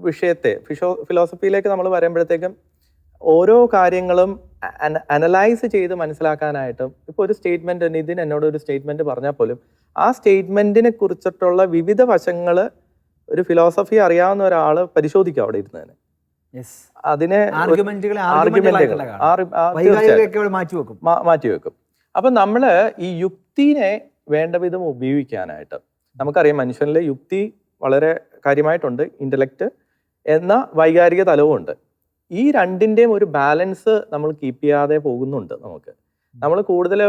വിഷയത്തെ ഫിഷോ ഫിലോസഫിയിലേക്ക് നമ്മൾ വരുമ്പോഴത്തേക്കും ഓരോ കാര്യങ്ങളും അനലൈസ് ചെയ്ത് മനസ്സിലാക്കാനായിട്ടും ഇപ്പോൾ ഒരു സ്റ്റേറ്റ്മെന്റ് നിതിൻ എന്നോട് ഒരു സ്റ്റേറ്റ്മെന്റ് പറഞ്ഞാൽ പോലും ആ സ്റ്റേറ്റ്മെന്റിനെ കുറിച്ചിട്ടുള്ള വിവിധ വശങ്ങൾ ഒരു ഫിലോസഫി അറിയാവുന്ന ഒരാൾ പരിശോധിക്കും അവിടെ ഇരുന്നതിന്. യെസ് അതിനെ മാറ്റി വെക്കും. മാറ്റിവെക്കും അപ്പൊ നമ്മൾ ഈ യുക്തിനെ വേണ്ട വിധം ഉപയോഗിക്കാനായിട്ട് നമുക്കറിയാം മനുഷ്യനിലെ യുക്തി വളരെ കാര്യമായിട്ടുണ്ട് ഇന്റലക്ട് എന്ന വൈകാരിക തലവും ഉണ്ട്. ഈ രണ്ടിന്റെയും ഒരു ബാലൻസ് നമ്മൾ കീപ്പ് ചെയ്യാതെ പോകുന്നുണ്ട് നമുക്ക്. നമ്മൾ കൂടുതൽ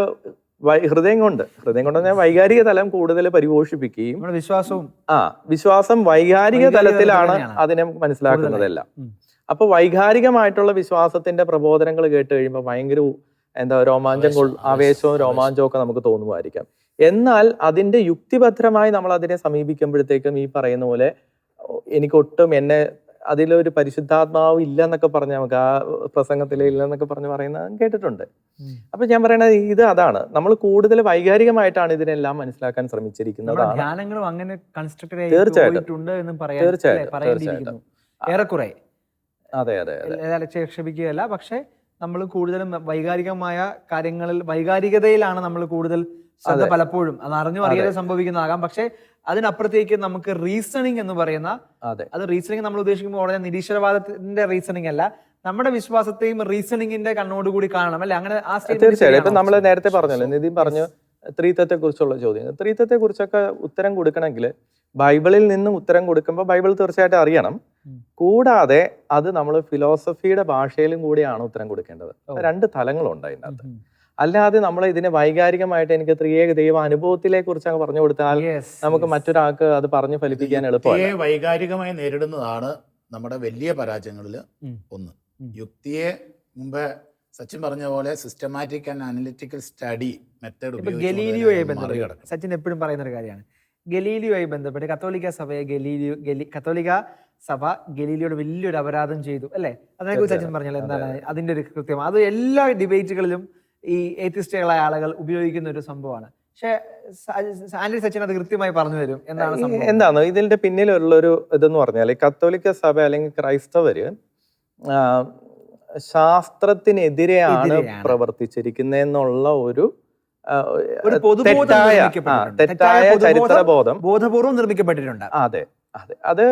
ഹൃദയം കൊണ്ട് ഹൃദയം കൊണ്ട് തന്നെ വൈകാരിക തലം കൂടുതൽ പരിപോഷിപ്പിക്കുകയും വിശ്വാസവും ആ വിശ്വാസം വൈകാരിക തലത്തിലാണ്. അതിനെ മനസ്സിലാക്കുന്നതെല്ലാം. അപ്പൊ വൈകാരികമായിട്ടുള്ള വിശ്വാസത്തിന്റെ പ്രബോധനങ്ങൾ കേട്ട് കഴിയുമ്പോൾ ഭയങ്കര എന്താ രോമാഞ്ചം ആവേശവും ആവേശം. രോമാഞ്ചവും ഒക്കെ നമുക്ക് തോന്നുമായിരിക്കാം. എന്നാൽ അതിന്റെ യുക്തിഭദ്രമായി നമ്മൾ അതിനെ സമീപിക്കുമ്പോഴത്തേക്കും ഈ പറയുന്ന പോലെ എനിക്കൊട്ടും എന്നെ അതിലൊരു പരിശുദ്ധാത്മാവ് ഇല്ല എന്നൊക്കെ പറഞ്ഞ് നമുക്ക് ആ പ്രസംഗത്തിൽ ഇല്ല എന്നൊക്കെ പറഞ്ഞ് പറയുന്നത് കേട്ടിട്ടുണ്ട്. അപ്പൊ ഞാൻ പറയുന്നത് ഇത് അതാണ്. നമ്മൾ കൂടുതൽ വൈകാരികമായിട്ടാണ് ഇതിനെല്ലാം മനസ്സിലാക്കാൻ ശ്രമിച്ചിരിക്കുന്നത് തീർച്ചയായിട്ടും. തീർച്ചയായിട്ടും, ഏറെക്കുറെ. അതെ അതെ പക്ഷെ നമ്മൾ കൂടുതലും വൈകാരികമായ കാര്യങ്ങളിൽ വൈകാരികതയിലാണ് നമ്മൾ കൂടുതൽ ശ്രദ്ധ പലപ്പോഴും. അത് അറിഞ്ഞു അറിയാതെ സംഭവിക്കുന്നതാകാം. പക്ഷെ അതിനപ്പുറത്തേക്ക് നമുക്ക് റീസണിങ് എന്ന് പറയുന്ന അതെ. അത് റീസണിങ് നമ്മൾ ഉദ്ദേശിക്കുമ്പോൾ പറഞ്ഞാൽ നിരീശ്വരവാദത്തിന്റെ റീസണിങ് അല്ല. നമ്മുടെ വിശ്വാസത്തെയും റീസണിങ്ങിന്റെ കണ്ണോടുകൂടി കാണണം. അല്ലെ? അങ്ങനെ ആ തീർച്ചയായിട്ടും തീർച്ചയായും. ഇപ്പൊ നമ്മൾ നേരത്തെ പറഞ്ഞല്ലോ നിതിൻ പറഞ്ഞു ത്രീത്വത്തെ കുറിച്ചുള്ള ചോദ്യം. ത്രീത്വത്തെ കുറിച്ചൊക്കെ ഉത്തരം കൊടുക്കണമെങ്കിൽ ബൈബിളിൽ നിന്നും ഉത്തരം കൊടുക്കുമ്പോൾ ബൈബിൾ തീർച്ചയായിട്ടും അറിയണം. കൂടാതെ അത് നമ്മൾ ഫിലോസഫിയുടെ ഭാഷയിലും കൂടിയാണ് ഉത്തരം കൊടുക്കേണ്ടത്. രണ്ട് തലങ്ങളുണ്ട് അതിനകത്ത്. അല്ലാതെ നമ്മൾ ഇതിനെ വൈകാരികമായിട്ട് എനിക്ക് ത്രിയേക ദൈവ അനുഭവത്തിലെ കുറിച്ച് അങ്ങ് പറഞ്ഞു കൊടുത്താൽ നമുക്ക് yes. മറ്റൊരാൾക്ക് അത് പറഞ്ഞു ഫലിപ്പിക്കാൻ എളുപ്പമാണ് വൈകാരികമായി നേരിടുന്നതാണ് നമ്മുടെ വലിയ പരാജയങ്ങളിൽ ഒന്ന്. യുക്തിയെ മുമ്പ് സച്ചിൻ പറഞ്ഞ പോലെ systematic and analytical study method Sachin എപ്പോഴും പറയുന്ന ഒരു കാര്യമാണ്. ഗലീലിയോയെ ബന്ധപ്പെട്ട് കത്തോലിക്ക സഭയെ ഗലീലിയോ ഗലി കത്തോലിക്ക സഭ ഗലീലിയോട് വലിയൊരു അപരാധം ചെയ്തു അല്ലേ? അതിനെക്കുറിച്ച് അച്ഛൻ പറഞ്ഞല്ലോ എന്താണ് അതിന്റെ ഒരു കൃത്യം. അത് എല്ലാ ഡിബേറ്റുകളിലും ഈ ഏത്തിസ്റ്റുകളായ ആളുകൾ ഉപയോഗിക്കുന്ന ഒരു സംഭവമാണ്. പക്ഷേ ആന്റണി സച്ചിൻ അത് കൃത്യമായി പറഞ്ഞു തരും. എന്താണ് എന്താണ് ഇതിന്റെ പിന്നിലുള്ളൊരു ഇതെന്ന് പറഞ്ഞാൽ കത്തോലിക്ക സഭ അല്ലെങ്കിൽ ക്രൈസ്തവര് ശാസ്ത്രത്തിനെതിരെയാണ്. പ്രവർത്തിച്ചിരിക്കുന്നതെന്നുള്ള ഒരു തെറ്റായ ചരിത്രബോധം. ബോധപൂർവം നിർമ്മിക്കപ്പെട്ടിട്ടുണ്ട്. അതെ അതെ. അത്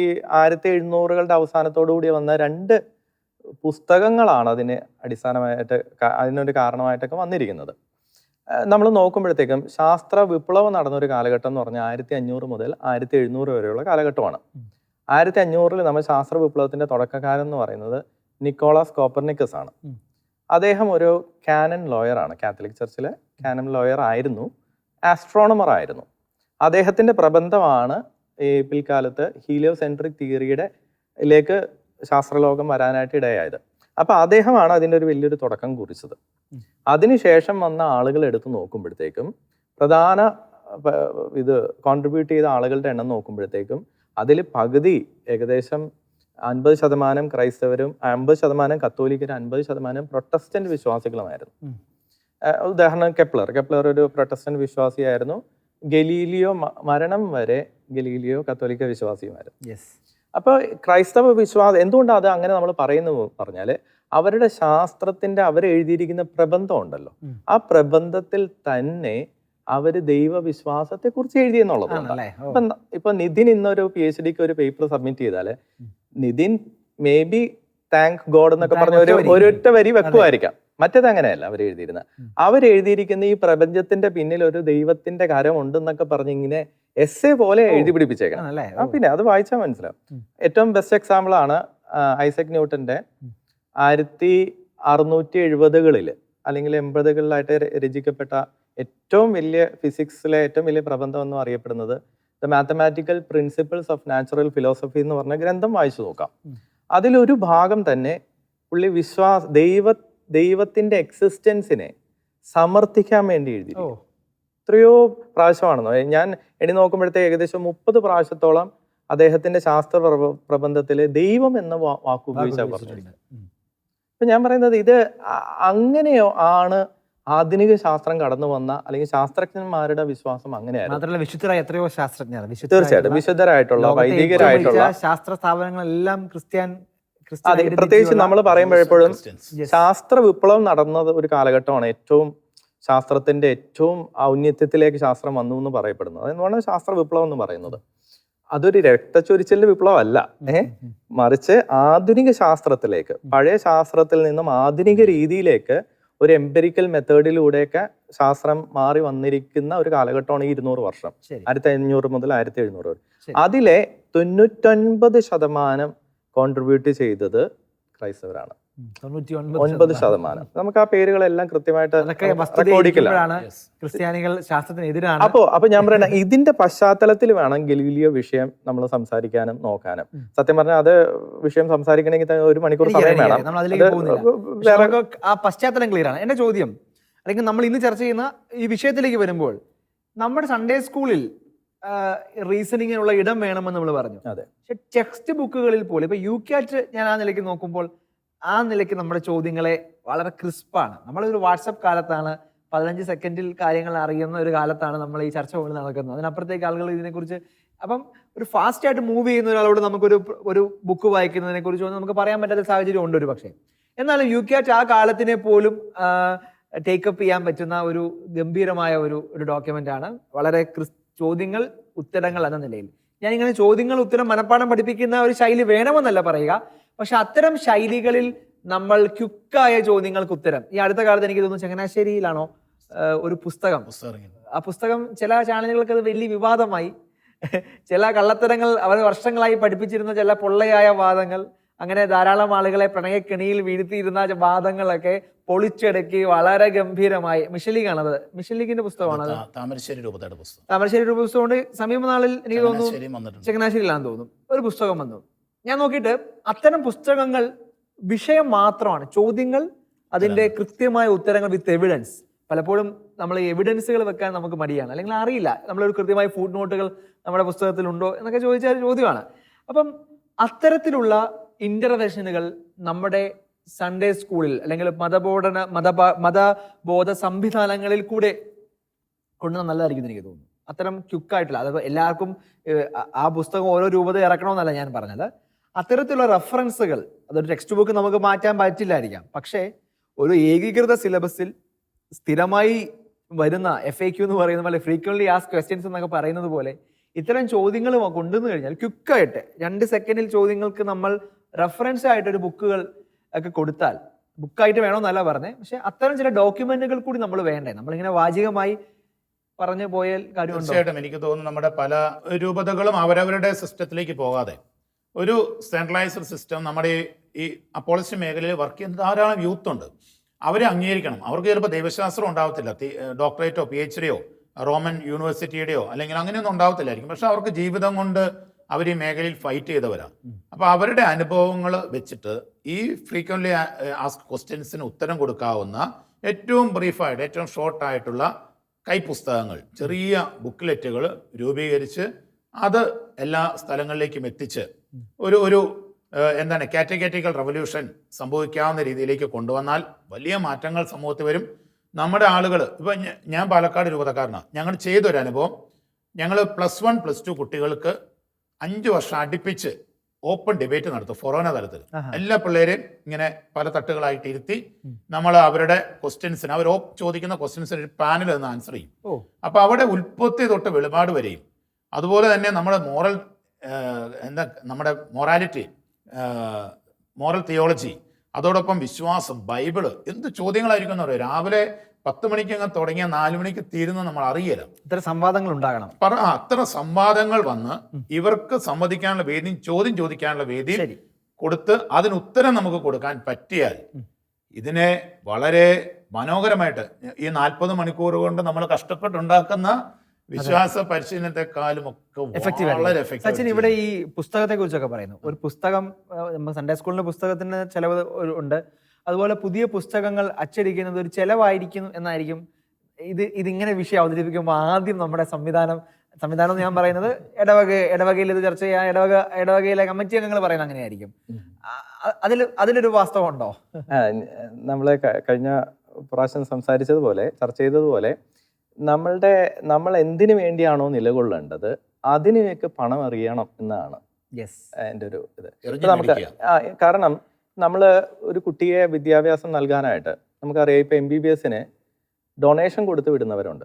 ഈ ആയിരത്തി എഴുന്നൂറുകളുടെ അവസാനത്തോടു കൂടി വന്ന രണ്ട് പുസ്തകങ്ങളാണ് അതിന് അടിസ്ഥാനമായിട്ട് അതിനൊരു കാരണമായിട്ടൊക്കെ വന്നിരിക്കുന്നത്. നമ്മൾ നോക്കുമ്പോഴത്തേക്കും ശാസ്ത്ര വിപ്ലവം നടന്ന ഒരു കാലഘട്ടം എന്ന് പറഞ്ഞാൽ ആയിരത്തി അഞ്ഞൂറ് മുതൽ ആയിരത്തി എഴുന്നൂറ് വരെയുള്ള കാലഘട്ടമാണ്. ആയിരത്തി അഞ്ഞൂറിൽ നമ്മൾ ശാസ്ത്ര വിപ്ലവത്തിന്റെ തുടക്കക്കാരൻ എന്ന് പറയുന്നത് നിക്കോളാസ് കോപ്പർനിക്കസ് ആണ്. അദ്ദേഹം ഒരു കാനൻ ലോയറാണ്. കാത്തലിക് ചർച്ചിലെ കാനൻ ലോയർ ആയിരുന്നു. ആസ്ട്രോണമർ ആയിരുന്നു. അദ്ദേഹത്തിന്റെ പ്രബന്ധമാണ് ഈ പിൽക്കാലത്ത് ഹീലിയോ സെൻട്രിക് തിയറിയുടെ ലേക്ക് ശാസ്ത്രലോകം വരാനായിട്ട് ഇടയായത്. അപ്പോൾ അദ്ദേഹമാണ് അതിന്റെ ഒരു വലിയൊരു തുടക്കം കുറിച്ചത്. അതിനുശേഷം വന്ന ആളുകൾ എടുത്തു നോക്കുമ്പോഴത്തേക്കും പ്രധാന ഇത് കോൺട്രിബ്യൂട്ട് ചെയ്ത ആളുകളുടെ എണ്ണം നോക്കുമ്പോഴത്തേക്കും അതിൽ പകുതി ഏകദേശം അൻപത് ശതമാനം ക്രൈസ്തവരും അമ്പത് ശതമാനം കത്തോലിക്കരും അൻപത് ശതമാനം പ്രൊട്ടസ്റ്റന്റ് വിശ്വാസികളുമായിരുന്നു. ഉദാഹരണം കെപ്ലർ. കെപ്ലർ ഒരു പ്രൊട്ടസ്റ്റന്റ് വിശ്വാസിയായിരുന്നു. ഗലീലിയോ മരണം വരെ ഗലീലിയോ കത്തോലിക്ക വിശ്വാസിയുമായിരുന്നു. അപ്പോൾ ക്രൈസ്തവ വിശ്വാസം എന്തുകൊണ്ടാണ് അത് അങ്ങനെ നമ്മൾ പറയുന്നു പറഞ്ഞാൽ അവരുടെ ശാസ്ത്രത്തിന്റെ അവർ എഴുതിയിരിക്കുന്ന പ്രബന്ധം ഉണ്ടല്ലോ. ആ പ്രബന്ധത്തിൽ തന്നെ അവർ ദൈവവിശ്വാസത്തെക്കുറിച്ച് കുറിച്ച് എഴുതിയെന്നുള്ളത് ഇപ്പം. ഇപ്പൊ ന- നിതിൻ ഇന്നൊരു പി എച്ച് ഡിക്ക് ഒരു പേപ്പർ സബ്മിറ്റ് ചെയ്താൽ ഉം. Nithin may be thank God എന്നൊക്കെ പറഞ്ഞ ഒരു. ഒരൊറ്റ വരി വെക്കുമായിരിക്കാം. മറ്റേത് അങ്ങനെയല്ല അവർ എഴുതിയിരുന്നത് അവർ എഴുതിയിരിക്കുന്ന ഈ പ്രപഞ്ചത്തിന്റെ പിന്നിൽ ഒരു ദൈവത്തിന്റെ കരം ഉണ്ടെന്നൊക്കെ പറഞ്ഞ് ഇങ്ങനെ എസ് എ പോലെ. എഴുതി പിടിപ്പിച്ചേക്കണം. പിന്നെ അത് വായിച്ചാൽ മനസ്സിലാവും. ഏറ്റവും ബെസ്റ്റ് എക്സാമ്പിൾ ആണ് ഐസക് ന്യൂട്ടന്റെ. ആയിരത്തി അറുന്നൂറ്റി എഴുപതുകളിൽ അല്ലെങ്കിൽ എൺപതുകളിലായിട്ട് രചിക്കപ്പെട്ട ഏറ്റവും വലിയ ഫിസിക്സിലെ ഏറ്റവും വലിയ പ്രബന്ധം എന്നും അറിയപ്പെടുന്നത് the mathematical principles of natural philosophy എന്ന് പറഞ്ഞ ഗ്രന്ഥം വായിച്ചു നോക്കാം. അതിലൊരു ഭാഗം തന്നെ പുള്ളി വിശ്വാസ ദൈവ ദൈവത്തിന്റെ എക്സിസ്റ്റൻസിനെ സമർത്ഥിക്കാൻ വേണ്ടി എഴുതി എത്രയോ പ്രാവശ്യമാണെന്നോ. ഞാൻ എണി നോക്കുമ്പോഴത്തെ ഏകദേശം മുപ്പത് പ്രാവശ്യത്തോളം അദ്ദേഹത്തിന്റെ ശാസ്ത്ര പ്രബന്ധത്തിൽ പ്രബന്ധത്തിൽ ദൈവം എന്ന വാക്ക് ഉപയോഗിച്ചാണ്. അപ്പൊ ഞാൻ പറയുന്നത് ഇത് അങ്ങനെയോ ആണ് ആധുനിക ശാസ്ത്രം കടന്നു വന്ന അല്ലെങ്കിൽ ശാസ്ത്രജ്ഞന്മാരുടെ വിശ്വാസം അങ്ങനെയായിരുന്നു. മാത്രമല്ല വിശുദ്ധരായ എത്രയോ ശാസ്ത്രജ്ഞർ തീർച്ചയായിട്ടും. വിശുദ്ധരായിട്ടുള്ള വൈദികരായിട്ടുള്ള ശാസ്ത്ര സ്ഥാപനങ്ങളെല്ലാം ക്രിസ്ത്യൻ അതെ പ്രത്യേകിച്ച് നമ്മൾ പറയുമ്പോഴെപ്പോഴും. ശാസ്ത്ര വിപ്ലവം നടന്നത് ഒരു കാലഘട്ടമാണ് ഏറ്റവും ശാസ്ത്രത്തിന്റെ ഏറ്റവും ഔന്നത്യത്തിലേക്ക് ശാസ്ത്രം വന്നു എന്ന് പറയപ്പെടുന്നത്. അതെന്ന് ശാസ്ത്ര വിപ്ലവം എന്ന് പറയുന്നത്. അതൊരു രക്തച്ചൊരിച്ചിലിന്റെ വിപ്ലവമല്ല. ഏഹ്? മറിച്ച് ആധുനിക ശാസ്ത്രത്തിലേക്ക് പഴയ ശാസ്ത്രത്തിൽ നിന്നും ആധുനിക രീതിയിലേക്ക് ഒരു എംപെരിക്കൽ മെത്തേഡിലൂടെയൊക്കെ ശാസ്ത്രം മാറി വന്നിരിക്കുന്ന ഒരു കാലഘട്ടമാണ് ഈ ഇരുന്നൂറ് വർഷം. ആയിരത്തി അഞ്ഞൂറ് മുതൽ ആയിരത്തി എഴുന്നൂറ് വരെ. അതിലെ തൊണ്ണൂറ്റൊൻപത് ശതമാനം കോൺട്രിബ്യൂട്ട് ചെയ്തത് ക്രൈസ്തവരാണ്. ഒൻപത് ശതമാനം. നമുക്ക് ആ പേരുകളെല്ലാം കൃത്യമായിട്ട് ക്രിസ്ത്യാനികൾ ശാസ്ത്രത്തിനെതിരാണ്. അപ്പോ അപ്പൊ ഞാൻ പറയണ ഇതിന്റെ പശ്ചാത്തലത്തിൽ വേണം ഗലീലിയോ വിഷയം നമ്മൾ സംസാരിക്കാനും നോക്കാനും. സത്യം പറഞ്ഞാൽ അത് വിഷയം സംസാരിക്കണമെങ്കിൽ തന്നെ ഒരു മണിക്കൂർ സമയം വേണം. നമ്മൾ അതിലേക്ക് പോകുന്നില്ല. പക്ഷെ ആ പശ്ചാത്തലം ക്ലിയർ ആണ്. എന്റെ ചോദ്യം അല്ലെങ്കിൽ നമ്മൾ ഇന്ന് ചർച്ച ചെയ്യുന്ന ഈ വിഷയത്തിലേക്ക് വരുമ്പോൾ നമ്മുടെ സൺഡേ സ്കൂളിൽ റീസണിങ്ങിനുള്ള ഇടം വേണമെന്ന് നമ്മൾ പറഞ്ഞു. അതെ. പക്ഷെ ടെക്സ്റ്റ് ബുക്കുകളിൽ പോലും ഇപ്പൊ യു കാറ്റ് ഞാൻ ആ നിലയ്ക്ക് നോക്കുമ്പോൾ ആ നിലയ്ക്ക് നമ്മുടെ ചോദ്യങ്ങളെ വളരെ ക്രിസ്പാണ്. നമ്മളൊരു വാട്സപ്പ് കാലത്താണ് പതിനഞ്ച് സെക്കൻഡിൽ കാര്യങ്ങൾ അറിയുന്ന ഒരു കാലത്താണ് നമ്മൾ ഈ ചർച്ച കൊണ്ട് നടക്കുന്നത്. അതിനപ്പുറത്തേക്ക് ആളുകൾ ഇതിനെക്കുറിച്ച് അപ്പം ഒരു ഫാസ്റ്റ് ആയിട്ട് മൂവ് ചെയ്യുന്ന ഒരാളോട് നമുക്കൊരു ഒരു ബുക്ക് വായിക്കുന്നതിനെ കുറിച്ച് നമുക്ക് പറയാൻ പറ്റാത്ത സാഹചര്യം ഉണ്ട് ഒരു പക്ഷേ. എന്നാലും യു കെ ആ കാലത്തിനെ പോലും ടേക്കപ്പ് ചെയ്യാൻ പറ്റുന്ന ഒരു ഗംഭീരമായ ഒരു ഒരു ഡോക്യുമെന്റ് ആണ്. വളരെ ചോദ്യങ്ങൾ ഉത്തരങ്ങൾ എന്ന നിലയിൽ. ഞാനിങ്ങനെ ചോദ്യങ്ങൾ ഉത്തരം മനഃപ്പാഠം പഠിപ്പിക്കുന്ന ഒരു ശൈലി വേണമെന്നല്ല പറയുക. പക്ഷെ അത്തരം ശൈലികളിൽ നമ്മൾ ക്യുക്കായ ചോദ്യങ്ങൾക്ക് ഉത്തരം. ഈ അടുത്ത കാലത്ത് എനിക്ക് തോന്നുന്നു ചങ്ങനാശ്ശേരിയിലാണോ ഒരു പുസ്തകം. പുസ്തകം ആ പുസ്തകം ചില ചാനലുകൾക്ക് അത് വലിയ വിവാദമായി. ചില കള്ളത്തരങ്ങൾ അവർ വർഷങ്ങളായി പഠിപ്പിച്ചിരുന്ന ചില പൊള്ളയായ വാദങ്ങൾ. അങ്ങനെ ധാരാളം ആളുകളെ പ്രണയക്കെണിയിൽ വീഴ്ത്തിയിരുന്ന വാദങ്ങളൊക്കെ പൊളിച്ചെടുക്കി വളരെ ഗംഭീരമായി. മിഷലീഗാണത് മിഷലീഗിന്റെ പുസ്തകമാണത്. താ- താമരശ്ശേരി രൂപതയുടെ പുസ്തകം. താമരശ്ശേരി ഒരു പുസ്തകമുണ്ട്. സമീപനാളിൽ എനിക്ക് തോന്നുന്നു ചങ്ങനാശ്ശേരിയും വന്നിട്ടുണ്ട്. ചങ്ങനാശ്ശേരിയിലാണെന്ന് തോന്നുന്നു. ഒരു പുസ്തകം വന്നു. ഞാൻ നോക്കിയിട്ട് അത്തരം പുസ്തകങ്ങൾ വിഷയം മാത്രമാണ്. ചോദ്യങ്ങൾ അതിന്റെ കൃത്യമായ ഉത്തരങ്ങൾ വിത്ത് എവിഡൻസ് പലപ്പോഴും നമ്മൾ എവിഡൻസുകൾ വെക്കാൻ നമുക്ക് മടിയാണ്. അല്ലെങ്കിൽ അറിയില്ല. നമ്മളൊരു കൃത്യമായ ഫുഡ് നോട്ടുകൾ നമ്മുടെ പുസ്തകത്തിലുണ്ടോ എന്നൊക്കെ ചോദിച്ചാൽ ചോദ്യമാണ്. അപ്പം അത്തരത്തിലുള്ള ഇന്റർവെൻഷനുകൾ നമ്മുടെ സൺഡേ സ്കൂളിൽ അല്ലെങ്കിൽ മതബോധന മത മതബോധ സംവിധാനങ്ങളിൽ കൂടെ കൊണ്ടുവന്ന നല്ലതായിരിക്കും എനിക്ക് തോന്നുന്നു. അത്തരം ക്യുക്കായിട്ടില്ല അതായത് എല്ലാവർക്കും ആ- ആ പുസ്തകം ഓരോ രൂപത ഇറക്കണമെന്നല്ല ഞാൻ പറഞ്ഞത്. അത്തരത്തിലുള്ള റെഫറൻസുകൾ അതൊരു ടെക്സ്റ്റ് ബുക്ക് നമുക്ക് മാറ്റാൻ പറ്റില്ലായിരിക്കാം. പക്ഷേ ഒരു ഏകീകൃത സിലബസിൽ സ്ഥിരമായി വരുന്ന എഫ് എ ക്യൂ എന്ന് പറയുന്ന പോലെ ഫ്രീക്വൻലി ആസ് ക്വസ്റ്റ്യൻസ് എന്നൊക്കെ പറയുന്നത് പോലെ ഇത്തരം ചോദ്യങ്ങൾ കൊണ്ടുവന്നു കഴിഞ്ഞാൽ ക്യുക്കായിട്ട് രണ്ട് സെക്കൻഡിൽ ചോദ്യങ്ങൾക്ക് നമ്മൾ റെഫറൻസ് ആയിട്ട് ഒരു ബുക്കുകൾ ഒക്കെ കൊടുത്താൽ ബുക്കായിട്ട് വേണമെന്നല്ല പറഞ്ഞേ പക്ഷെ അത്തരം ചില ഡോക്യുമെന്റുകൾ കൂടി നമ്മൾ വേണ്ടേ? നമ്മളിങ്ങനെ വാചികമായി പറഞ്ഞു പോയാൽ കാര്യം തീർച്ചയായിട്ടും എനിക്ക് തോന്നുന്നു നമ്മുടെ പല രൂപതകളും അവരവരുടെ സിസ്റ്റത്തിലേക്ക് പോകാതെ. ഒരു സെൻട്രലൈസ്ഡ് സിസ്റ്റം നമ്മുടെ ഈ- അപ്പോളിസ്റ്റ് മേഖലയിൽ വർക്ക് ചെയ്യുന്ന ധാരാളം യൂത്ത് ഉണ്ട്. അവരെ അംഗീകരിക്കണം. അവർക്ക് ചിലപ്പോൾ ദൈവശാസ്ത്രം ഉണ്ടാവത്തില്ല. ഡോക്ടറേറ്റോ പി എച്ച് ഡിയോ റോമൻ യൂണിവേഴ്സിറ്റിയുടെയോ അല്ലെങ്കിൽ അങ്ങനെയൊന്നും ഉണ്ടാവത്തില്ലായിരിക്കും. പക്ഷെ അവർക്ക് ജീവിതം കൊണ്ട് അവർ ഈ മേഖലയിൽ ഫൈറ്റ് ചെയ്തവരാണ് അപ്പോൾ അവരുടെ അനുഭവങ്ങൾ വെച്ചിട്ട് ഈ ഫ്രീക്വൻലി ആസ്ക് ക്വസ്റ്റ്യൻസിന് ഉത്തരം കൊടുക്കാവുന്ന ഏറ്റവും ബ്രീഫായിട്ട് ഏറ്റവും ഷോർട്ടായിട്ടുള്ള കൈപ്പുസ്തകങ്ങൾ ചെറിയ ബുക്ക്ലെറ്റുകൾ രൂപീകരിച്ച് അത് എല്ലാ സ്ഥലങ്ങളിലേക്കും എത്തിച്ച് ഒരു ഒരു എന്താണ് കാറ്റഗറ്റിക്കൽ റവല്യൂഷൻ സംഭവിക്കാവുന്ന രീതിയിലേക്ക് കൊണ്ടുവന്നാൽ വലിയ മാറ്റങ്ങൾ സമൂഹത്തിൽ വരും. നമ്മുടെ ആളുകൾ ഇപ്പം ഞാൻ പാലക്കാട് രൂപതക്കാരനാണ് ഞങ്ങൾ ചെയ്തൊരു അനുഭവം ഞങ്ങൾ പ്ലസ് വൺ പ്ലസ് ടു കുട്ടികൾക്ക് അഞ്ച് വർഷം അടുപ്പിച്ച് ഓപ്പൺ ഡിബേറ്റ് നടത്തും ഫൊറോന തലത്തിൽ എല്ലാ പിള്ളേരെയും ഇങ്ങനെ പല തട്ടുകളായിട്ട് ഇരുത്തി നമ്മൾ അവരുടെ ക്വസ്റ്റ്യൻസിന് അവർ ചോദിക്കുന്ന ക്വസ്റ്റ്യൻസിന് ഒരു പാനൽ എന്ന് ആൻസർ ചെയ്യും. അപ്പൊ അവിടെ ഉൽപ്പത്തി തൊട്ട് വെളിപാട് വരെയും. അതുപോലെ തന്നെ നമ്മുടെ മോറൽ എന്താ നമ്മുടെ മൊറാലിറ്റി മോറൽ തിയോളജി അതോടൊപ്പം വിശ്വാസം ബൈബിൾ എന്ത് ചോദ്യങ്ങളായിരിക്കും എന്ന് പറയാം രാവിലെ പത്ത് മണിക്ക് അങ്ങ് തുടങ്ങിയ നാലു മണിക്ക് തീരുന്ന നമ്മൾ അറിയില്ല. ഇത്തരം സംവാദങ്ങൾ ഉണ്ടാകണം. പറ ആ, അത്ര സംവാദങ്ങൾ വന്ന് ഇവർക്ക് സമ്മതിക്കാനുള്ള വേദിയും ചോദ്യം ചോദിക്കാനുള്ള വേദിയും ശരി. കൊടുത്ത് അതിന് ഉത്തരം നമുക്ക് കൊടുക്കാൻ പറ്റിയാൽ ഇതിനെ വളരെ മനോഹരമായിട്ട് ഈ നാൽപ്പത് മണിക്കൂർ കൊണ്ട് നമ്മൾ കഷ്ടപ്പെട്ടുണ്ടാക്കുന്ന വിശ്വാസ പരിശീലനത്തെക്കാളും ഒക്കെ എഫക്റ്റീവ് വളരെ സച്ചിൻ ഇവിടെ ഈ പുസ്തകത്തെ കുറിച്ചൊക്കെ പറയുന്നു. ഒരു പുസ്തകം ആ, സൺഡേ സ്കൂളിന്റെ പുസ്തകത്തിന് ചിലവ് ഒരു ഉണ്ട്. അതുപോലെ പുതിയ പുസ്തകങ്ങൾ അച്ചടിക്കുന്നത് ഒരു ചെലവായിരിക്കും എന്നായിരിക്കും. ഇത് ഇതിങ്ങനെ വിഷയം അവതരിപ്പിക്കുമ്പോൾ ആദ്യം നമ്മുടെ സംവിധാനം സംവിധാനം ഞാൻ പറയുന്നത് ഇടവക ഇടവകയിൽ ഇത് ചർച്ച ചെയ്യാൻ ഇടവക ഇടവകയിലെ കമ്മിറ്റി അംഗങ്ങൾ പറയുന്നത് അങ്ങനെയായിരിക്കും. അതിൽ അതിലൊരു വാസ്തവം ഉണ്ടോ നമ്മളെ കഴിഞ്ഞ പ്രാവശ്യം സംസാരിച്ചതുപോലെ ചർച്ച ചെയ്തതുപോലെ നമ്മളുടെ നമ്മൾ എന്തിനു വേണ്ടിയാണോ നിലകൊള്ളേണ്ടത് അതിനൊക്കെ പണം അറിയണം എന്നാണ് യെസ് എന്റെ ഒരു ഇത് നമുക്ക് കാരണം നമ്മൾ ഒരു കുട്ടിയെ വിദ്യാഭ്യാസം നൽകാനായിട്ട് നമുക്കറിയാം ഇപ്പം എം ബി ബി എസിന് ഡൊണേഷൻ കൊടുത്ത് വിടുന്നവരുണ്ട്.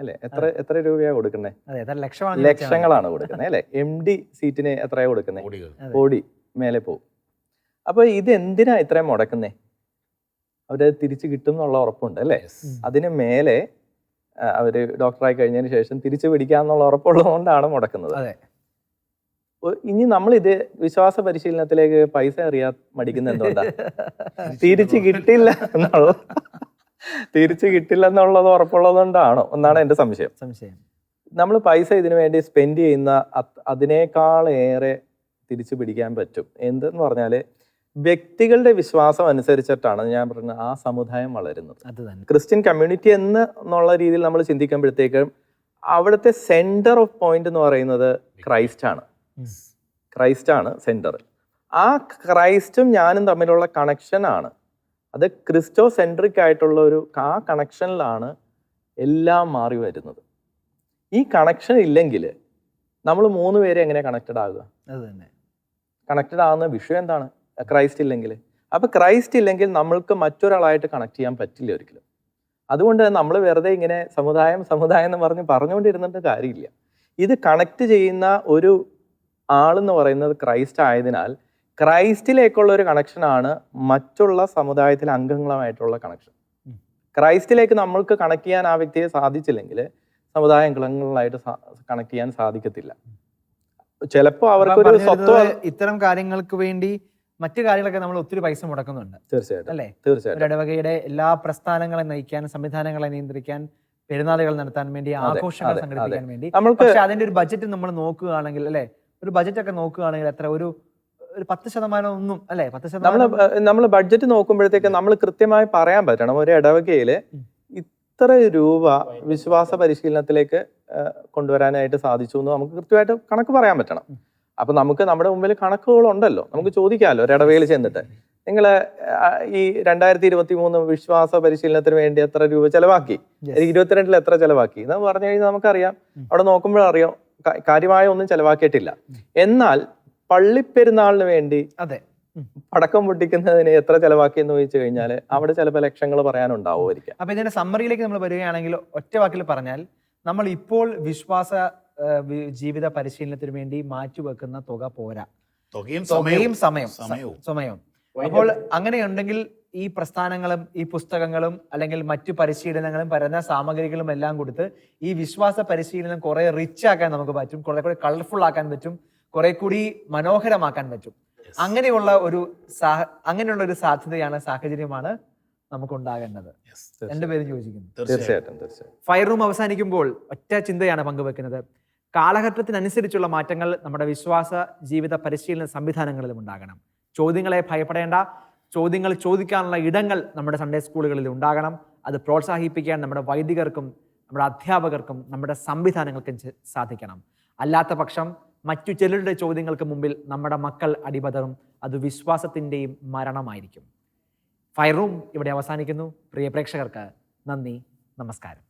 അല്ലേ? എത്ര എത്ര രൂപയാണ് കൊടുക്കുന്നത് അതെ എത്ര ലക്ഷമാണ് ലക്ഷങ്ങളാണ് കൊടുക്കുന്നത് അല്ലേ? എം ഡി സീറ്റിന് എത്രയാണ് കൊടുക്കുന്നത് കോടി മേലെ പോകും അപ്പോൾ ഇത് എന്തിനാ ഇത്രയും മുടക്കുന്നേ? അവർ തിരിച്ചു കിട്ടും എന്നുള്ള ഉറപ്പുണ്ട് അല്ലേ. അതിന് മേലെ അവർ അവർ ഡോക്ടറായി കഴിഞ്ഞതിന് ശേഷം തിരിച്ചു പിടിക്കാന്നുള്ള ഉറപ്പുള്ളതുകൊണ്ടാണ് മുടക്കുന്നത്. ഇനി നമ്മൾ ഇത് വിശ്വാസ പരിശീലനത്തിലേക്ക് പൈസ അറിയാ മടിക്കുന്ന എന്തുകൊണ്ടാ? തിരിച്ചു കിട്ടില്ല എന്നുള്ള തിരിച്ചു കിട്ടില്ല എന്നുള്ളത് ഉറപ്പുള്ളതുകൊണ്ടാണോ എന്നാണ് എന്റെ സംശയം. സംശയം. നമ്മൾ പൈസ ഇതിനു വേണ്ടി സ്പെൻഡ് ചെയ്യുന്ന അതിനേക്കാൾ അതിനേക്കാളേറെ തിരിച്ചു പിടിക്കാൻ പറ്റും. എന്തെന്ന് പറഞ്ഞാൽ വ്യക്തികളുടെ വിശ്വാസം അനുസരിച്ചിട്ടാണ് ഞാൻ പറഞ്ഞത് ആ സമുദായം വളരുന്നത്. അത് തന്നെ. ക്രിസ്ത്യൻ കമ്മ്യൂണിറ്റി എന്ന് എന്നുള്ള രീതിയിൽ നമ്മൾ ചിന്തിക്കുമ്പോഴത്തേക്കും അവിടുത്തെ സെന്റർ ഓഫ് പോയിന്റ് എന്ന് പറയുന്നത് ക്രൈസ്റ്റ് ആണ്. ഉം. ക്രൈസ്റ്റ് ആണ് സെന്റർ. ആ ക്രൈസ്റ്റും ഞാനും തമ്മിലുള്ള കണക്ഷനാണ് അത് ക്രിസ്റ്റോ സെൻട്രിക് ആയിട്ടുള്ള ഒരു ആ കണക്ഷനിലാണ് എല്ലാം മാറി വരുന്നത്. ഈ കണക്ഷൻ ഇല്ലെങ്കിൽ നമ്മൾ മൂന്ന് പേരെ എങ്ങനെ കണക്റ്റഡ് ആകുക? അത് തന്നെ. കണക്റ്റഡ് ആകുന്ന വിഷയം എന്താണ്? ക്രൈസ്റ്റ് ഇല്ലെങ്കിൽ. അപ്പോൾ ക്രൈസ്റ്റ് ഇല്ലെങ്കിൽ നമ്മൾക്ക് മറ്റൊരാളായിട്ട് കണക്ട് ചെയ്യാൻ പറ്റില്ല ഒരിക്കലും. അതുകൊണ്ട് നമ്മൾ വെറുതെ ഇങ്ങനെ സമുദായം സമുദായം എന്ന് പറഞ്ഞ് പറഞ്ഞുകൊണ്ടിരുന്നിട്ട് കാര്യമില്ല. ഇത് കണക്ട് ചെയ്യുന്ന ഒരു ആളെന്ന് പറയുന്നത് ക്രൈസ്റ്റ് ആയതിനാൽ ക്രൈസ്റ്റിലേക്കുള്ള ഒരു കണക്ഷനാണ് മറ്റുള്ള സമുദായത്തിലെ അംഗങ്ങളുമായിട്ടുള്ള കണക്ഷൻ ക്രൈസ്റ്റിലേക്ക് നമ്മൾക്ക് കണക്ട് ചെയ്യാൻ ആ വ്യക്തിയെ സാധിച്ചില്ലെങ്കിൽ സമുദായ അംഗങ്ങളായിട്ട് കണക്ട് ചെയ്യാൻ സാധിക്കത്തില്ല. ചിലപ്പോൾ അവർക്ക് അവർക്കൊരു സ്വത്വം ഇത്തരം കാര്യങ്ങൾക്ക് വേണ്ടി മറ്റു കാര്യങ്ങളൊക്കെ നമ്മൾ ഒത്തിരി പൈസ മുടക്കുന്നുണ്ട്. തീർച്ചയായിട്ടും. അല്ലേ? തീർച്ചയായിട്ടും. ഇടവകയുടെ എല്ലാ പ്രസ്ഥാനങ്ങളെ നയിക്കാൻ സംവിധാനങ്ങളെ നിയന്ത്രിക്കാൻ പെരുന്നാളുകൾ നടത്താൻ വേണ്ടി ആഘോഷങ്ങൾ സംഘടിപ്പിക്കാൻ വേണ്ടി. അതിന്റെ ഒരു ബജറ്റ് നമ്മൾ നോക്കുകയാണെങ്കിൽ അല്ലെ? ഒരു ബജറ്റ് ഒക്കെ നോക്കുകയാണെങ്കിൽ എത്ര? ഒരു ഒരു പത്ത് ശതമാനം ഒന്നും അല്ലെ? പത്ത് നമ്മൾ ശതമാനം നമ്മൾ ബഡ്ജറ്റ് നോക്കുമ്പോഴത്തേക്ക് നമ്മൾ കൃത്യമായി പറയാൻ പറ്റണം. ഒരു ഇടവകയിൽ ഇത്ര രൂപ വിശ്വാസ പരിശീലനത്തിലേക്ക് കൊണ്ടുവരാനായിട്ട് സാധിച്ചു എന്ന് നമുക്ക് കൃത്യമായിട്ട് കണക്ക് പറയാൻ പറ്റണം. അപ്പൊ നമുക്ക് നമ്മുടെ മുമ്പിൽ കണക്കുകളുണ്ടല്ലോ. നമുക്ക് ചോദിക്കാമല്ലോ ഒരു ഇടവകയിൽ ചെന്നിട്ട്. നിങ്ങൾ ഈ രണ്ടായിരത്തി ഇരുപത്തി മൂന്ന് വിശ്വാസ പരിശീലനത്തിന് വേണ്ടി എത്ര രൂപ ചെലവാക്കി. ഇരുപത്തിരണ്ടിൽ എത്ര ചെലവാക്കി? എന്ന് പറഞ്ഞു കഴിഞ്ഞാൽ നമുക്കറിയാം. അവിടെ നോക്കുമ്പോഴറിയാം കാര്യമായ ഒന്നും ചെലവാക്കിയിട്ടില്ല. എന്നാൽ പള്ളിപ്പെരുന്നാളിന് വേണ്ടി അതെ. പടക്കം പൊട്ടിക്കുന്നതിന് എത്ര ചെലവാക്കി എന്ന് ചോദിച്ചു കഴിഞ്ഞാൽ അവിടെ ചിലപ്പോൾ ലക്ഷങ്ങൾ പറയാനുണ്ടാവുമായിരിക്കും. അപ്പൊ ഇതിന്റെ സമ്മറിയിലേക്ക് നമ്മൾ വരികയാണെങ്കിൽ ഒറ്റ വാക്കിൽ പറഞ്ഞാൽ നമ്മൾ ഇപ്പോൾ വിശ്വാസ ജീവിത പരിശീലനത്തിന് വേണ്ടി മാറ്റിവെക്കുന്ന തുക പോരാ. തുകയും സമയവും. സമയം സമയവും. സമയം അപ്പോൾ അങ്ങനെയുണ്ടെങ്കിൽ ഈ പ്രസ്ഥാനങ്ങളും ഈ പുസ്തകങ്ങളും അല്ലെങ്കിൽ മറ്റു പരിശീലനങ്ങളും പരന്ന സാമഗ്രികളും എല്ലാം കൊടുത്ത് ഈ വിശ്വാസ പരിശീലനം കുറെ റിച്ച് ആക്കാൻ നമുക്ക് പറ്റും കുറെ കൂടി കളർഫുൾ ആക്കാൻ പറ്റും കുറെ കൂടി മനോഹരമാക്കാൻ പറ്റും. അങ്ങനെയുള്ള ഒരു സാഹ- അങ്ങനെയുള്ള ഒരു സാധ്യതയാണ് സാഹചര്യമാണ് നമുക്ക് ഉണ്ടാകേണ്ടത് എന്റെ പേര് ചോദിക്കുന്നു. തീർച്ചയായിട്ടും. ഫയർ റൂം അവസാനിക്കുമ്പോൾ ഒറ്റ ചിന്തയാണ് പങ്കുവെക്കുന്നത്. കാലഘട്ടത്തിനനുസരിച്ചുള്ള മാറ്റങ്ങൾ നമ്മുടെ വിശ്വാസ ജീവിത പരിശീലന സംവിധാനങ്ങളിലും ഉണ്ടാകണം. ചോദ്യങ്ങളെ ഭയപ്പെടേണ്ട ചോദ്യങ്ങൾ ചോദിക്കാനുള്ള ഇടങ്ങൾ നമ്മുടെ സൺഡേ സ്കൂളുകളിൽ ഉണ്ടാകണം. അത് പ്രോത്സാഹിപ്പിക്കാൻ നമ്മുടെ വൈദികർക്കും നമ്മുടെ അധ്യാപകർക്കും നമ്മുടെ സംവിധാനങ്ങൾക്കും സാധിക്കണം. അല്ലാത്ത പക്ഷം മറ്റു ചിലരുടെ ചോദ്യങ്ങൾക്ക് മുമ്പിൽ നമ്മുടെ മക്കൾ അടിപതറും. അത് വിശ്വാസത്തിന്റെയും മരണമായിരിക്കും. ഫയർ റൂം ഇവിടെ അവസാനിക്കുന്നു. പ്രിയ പ്രേക്ഷകർക്ക് നന്ദി. നമസ്കാരം.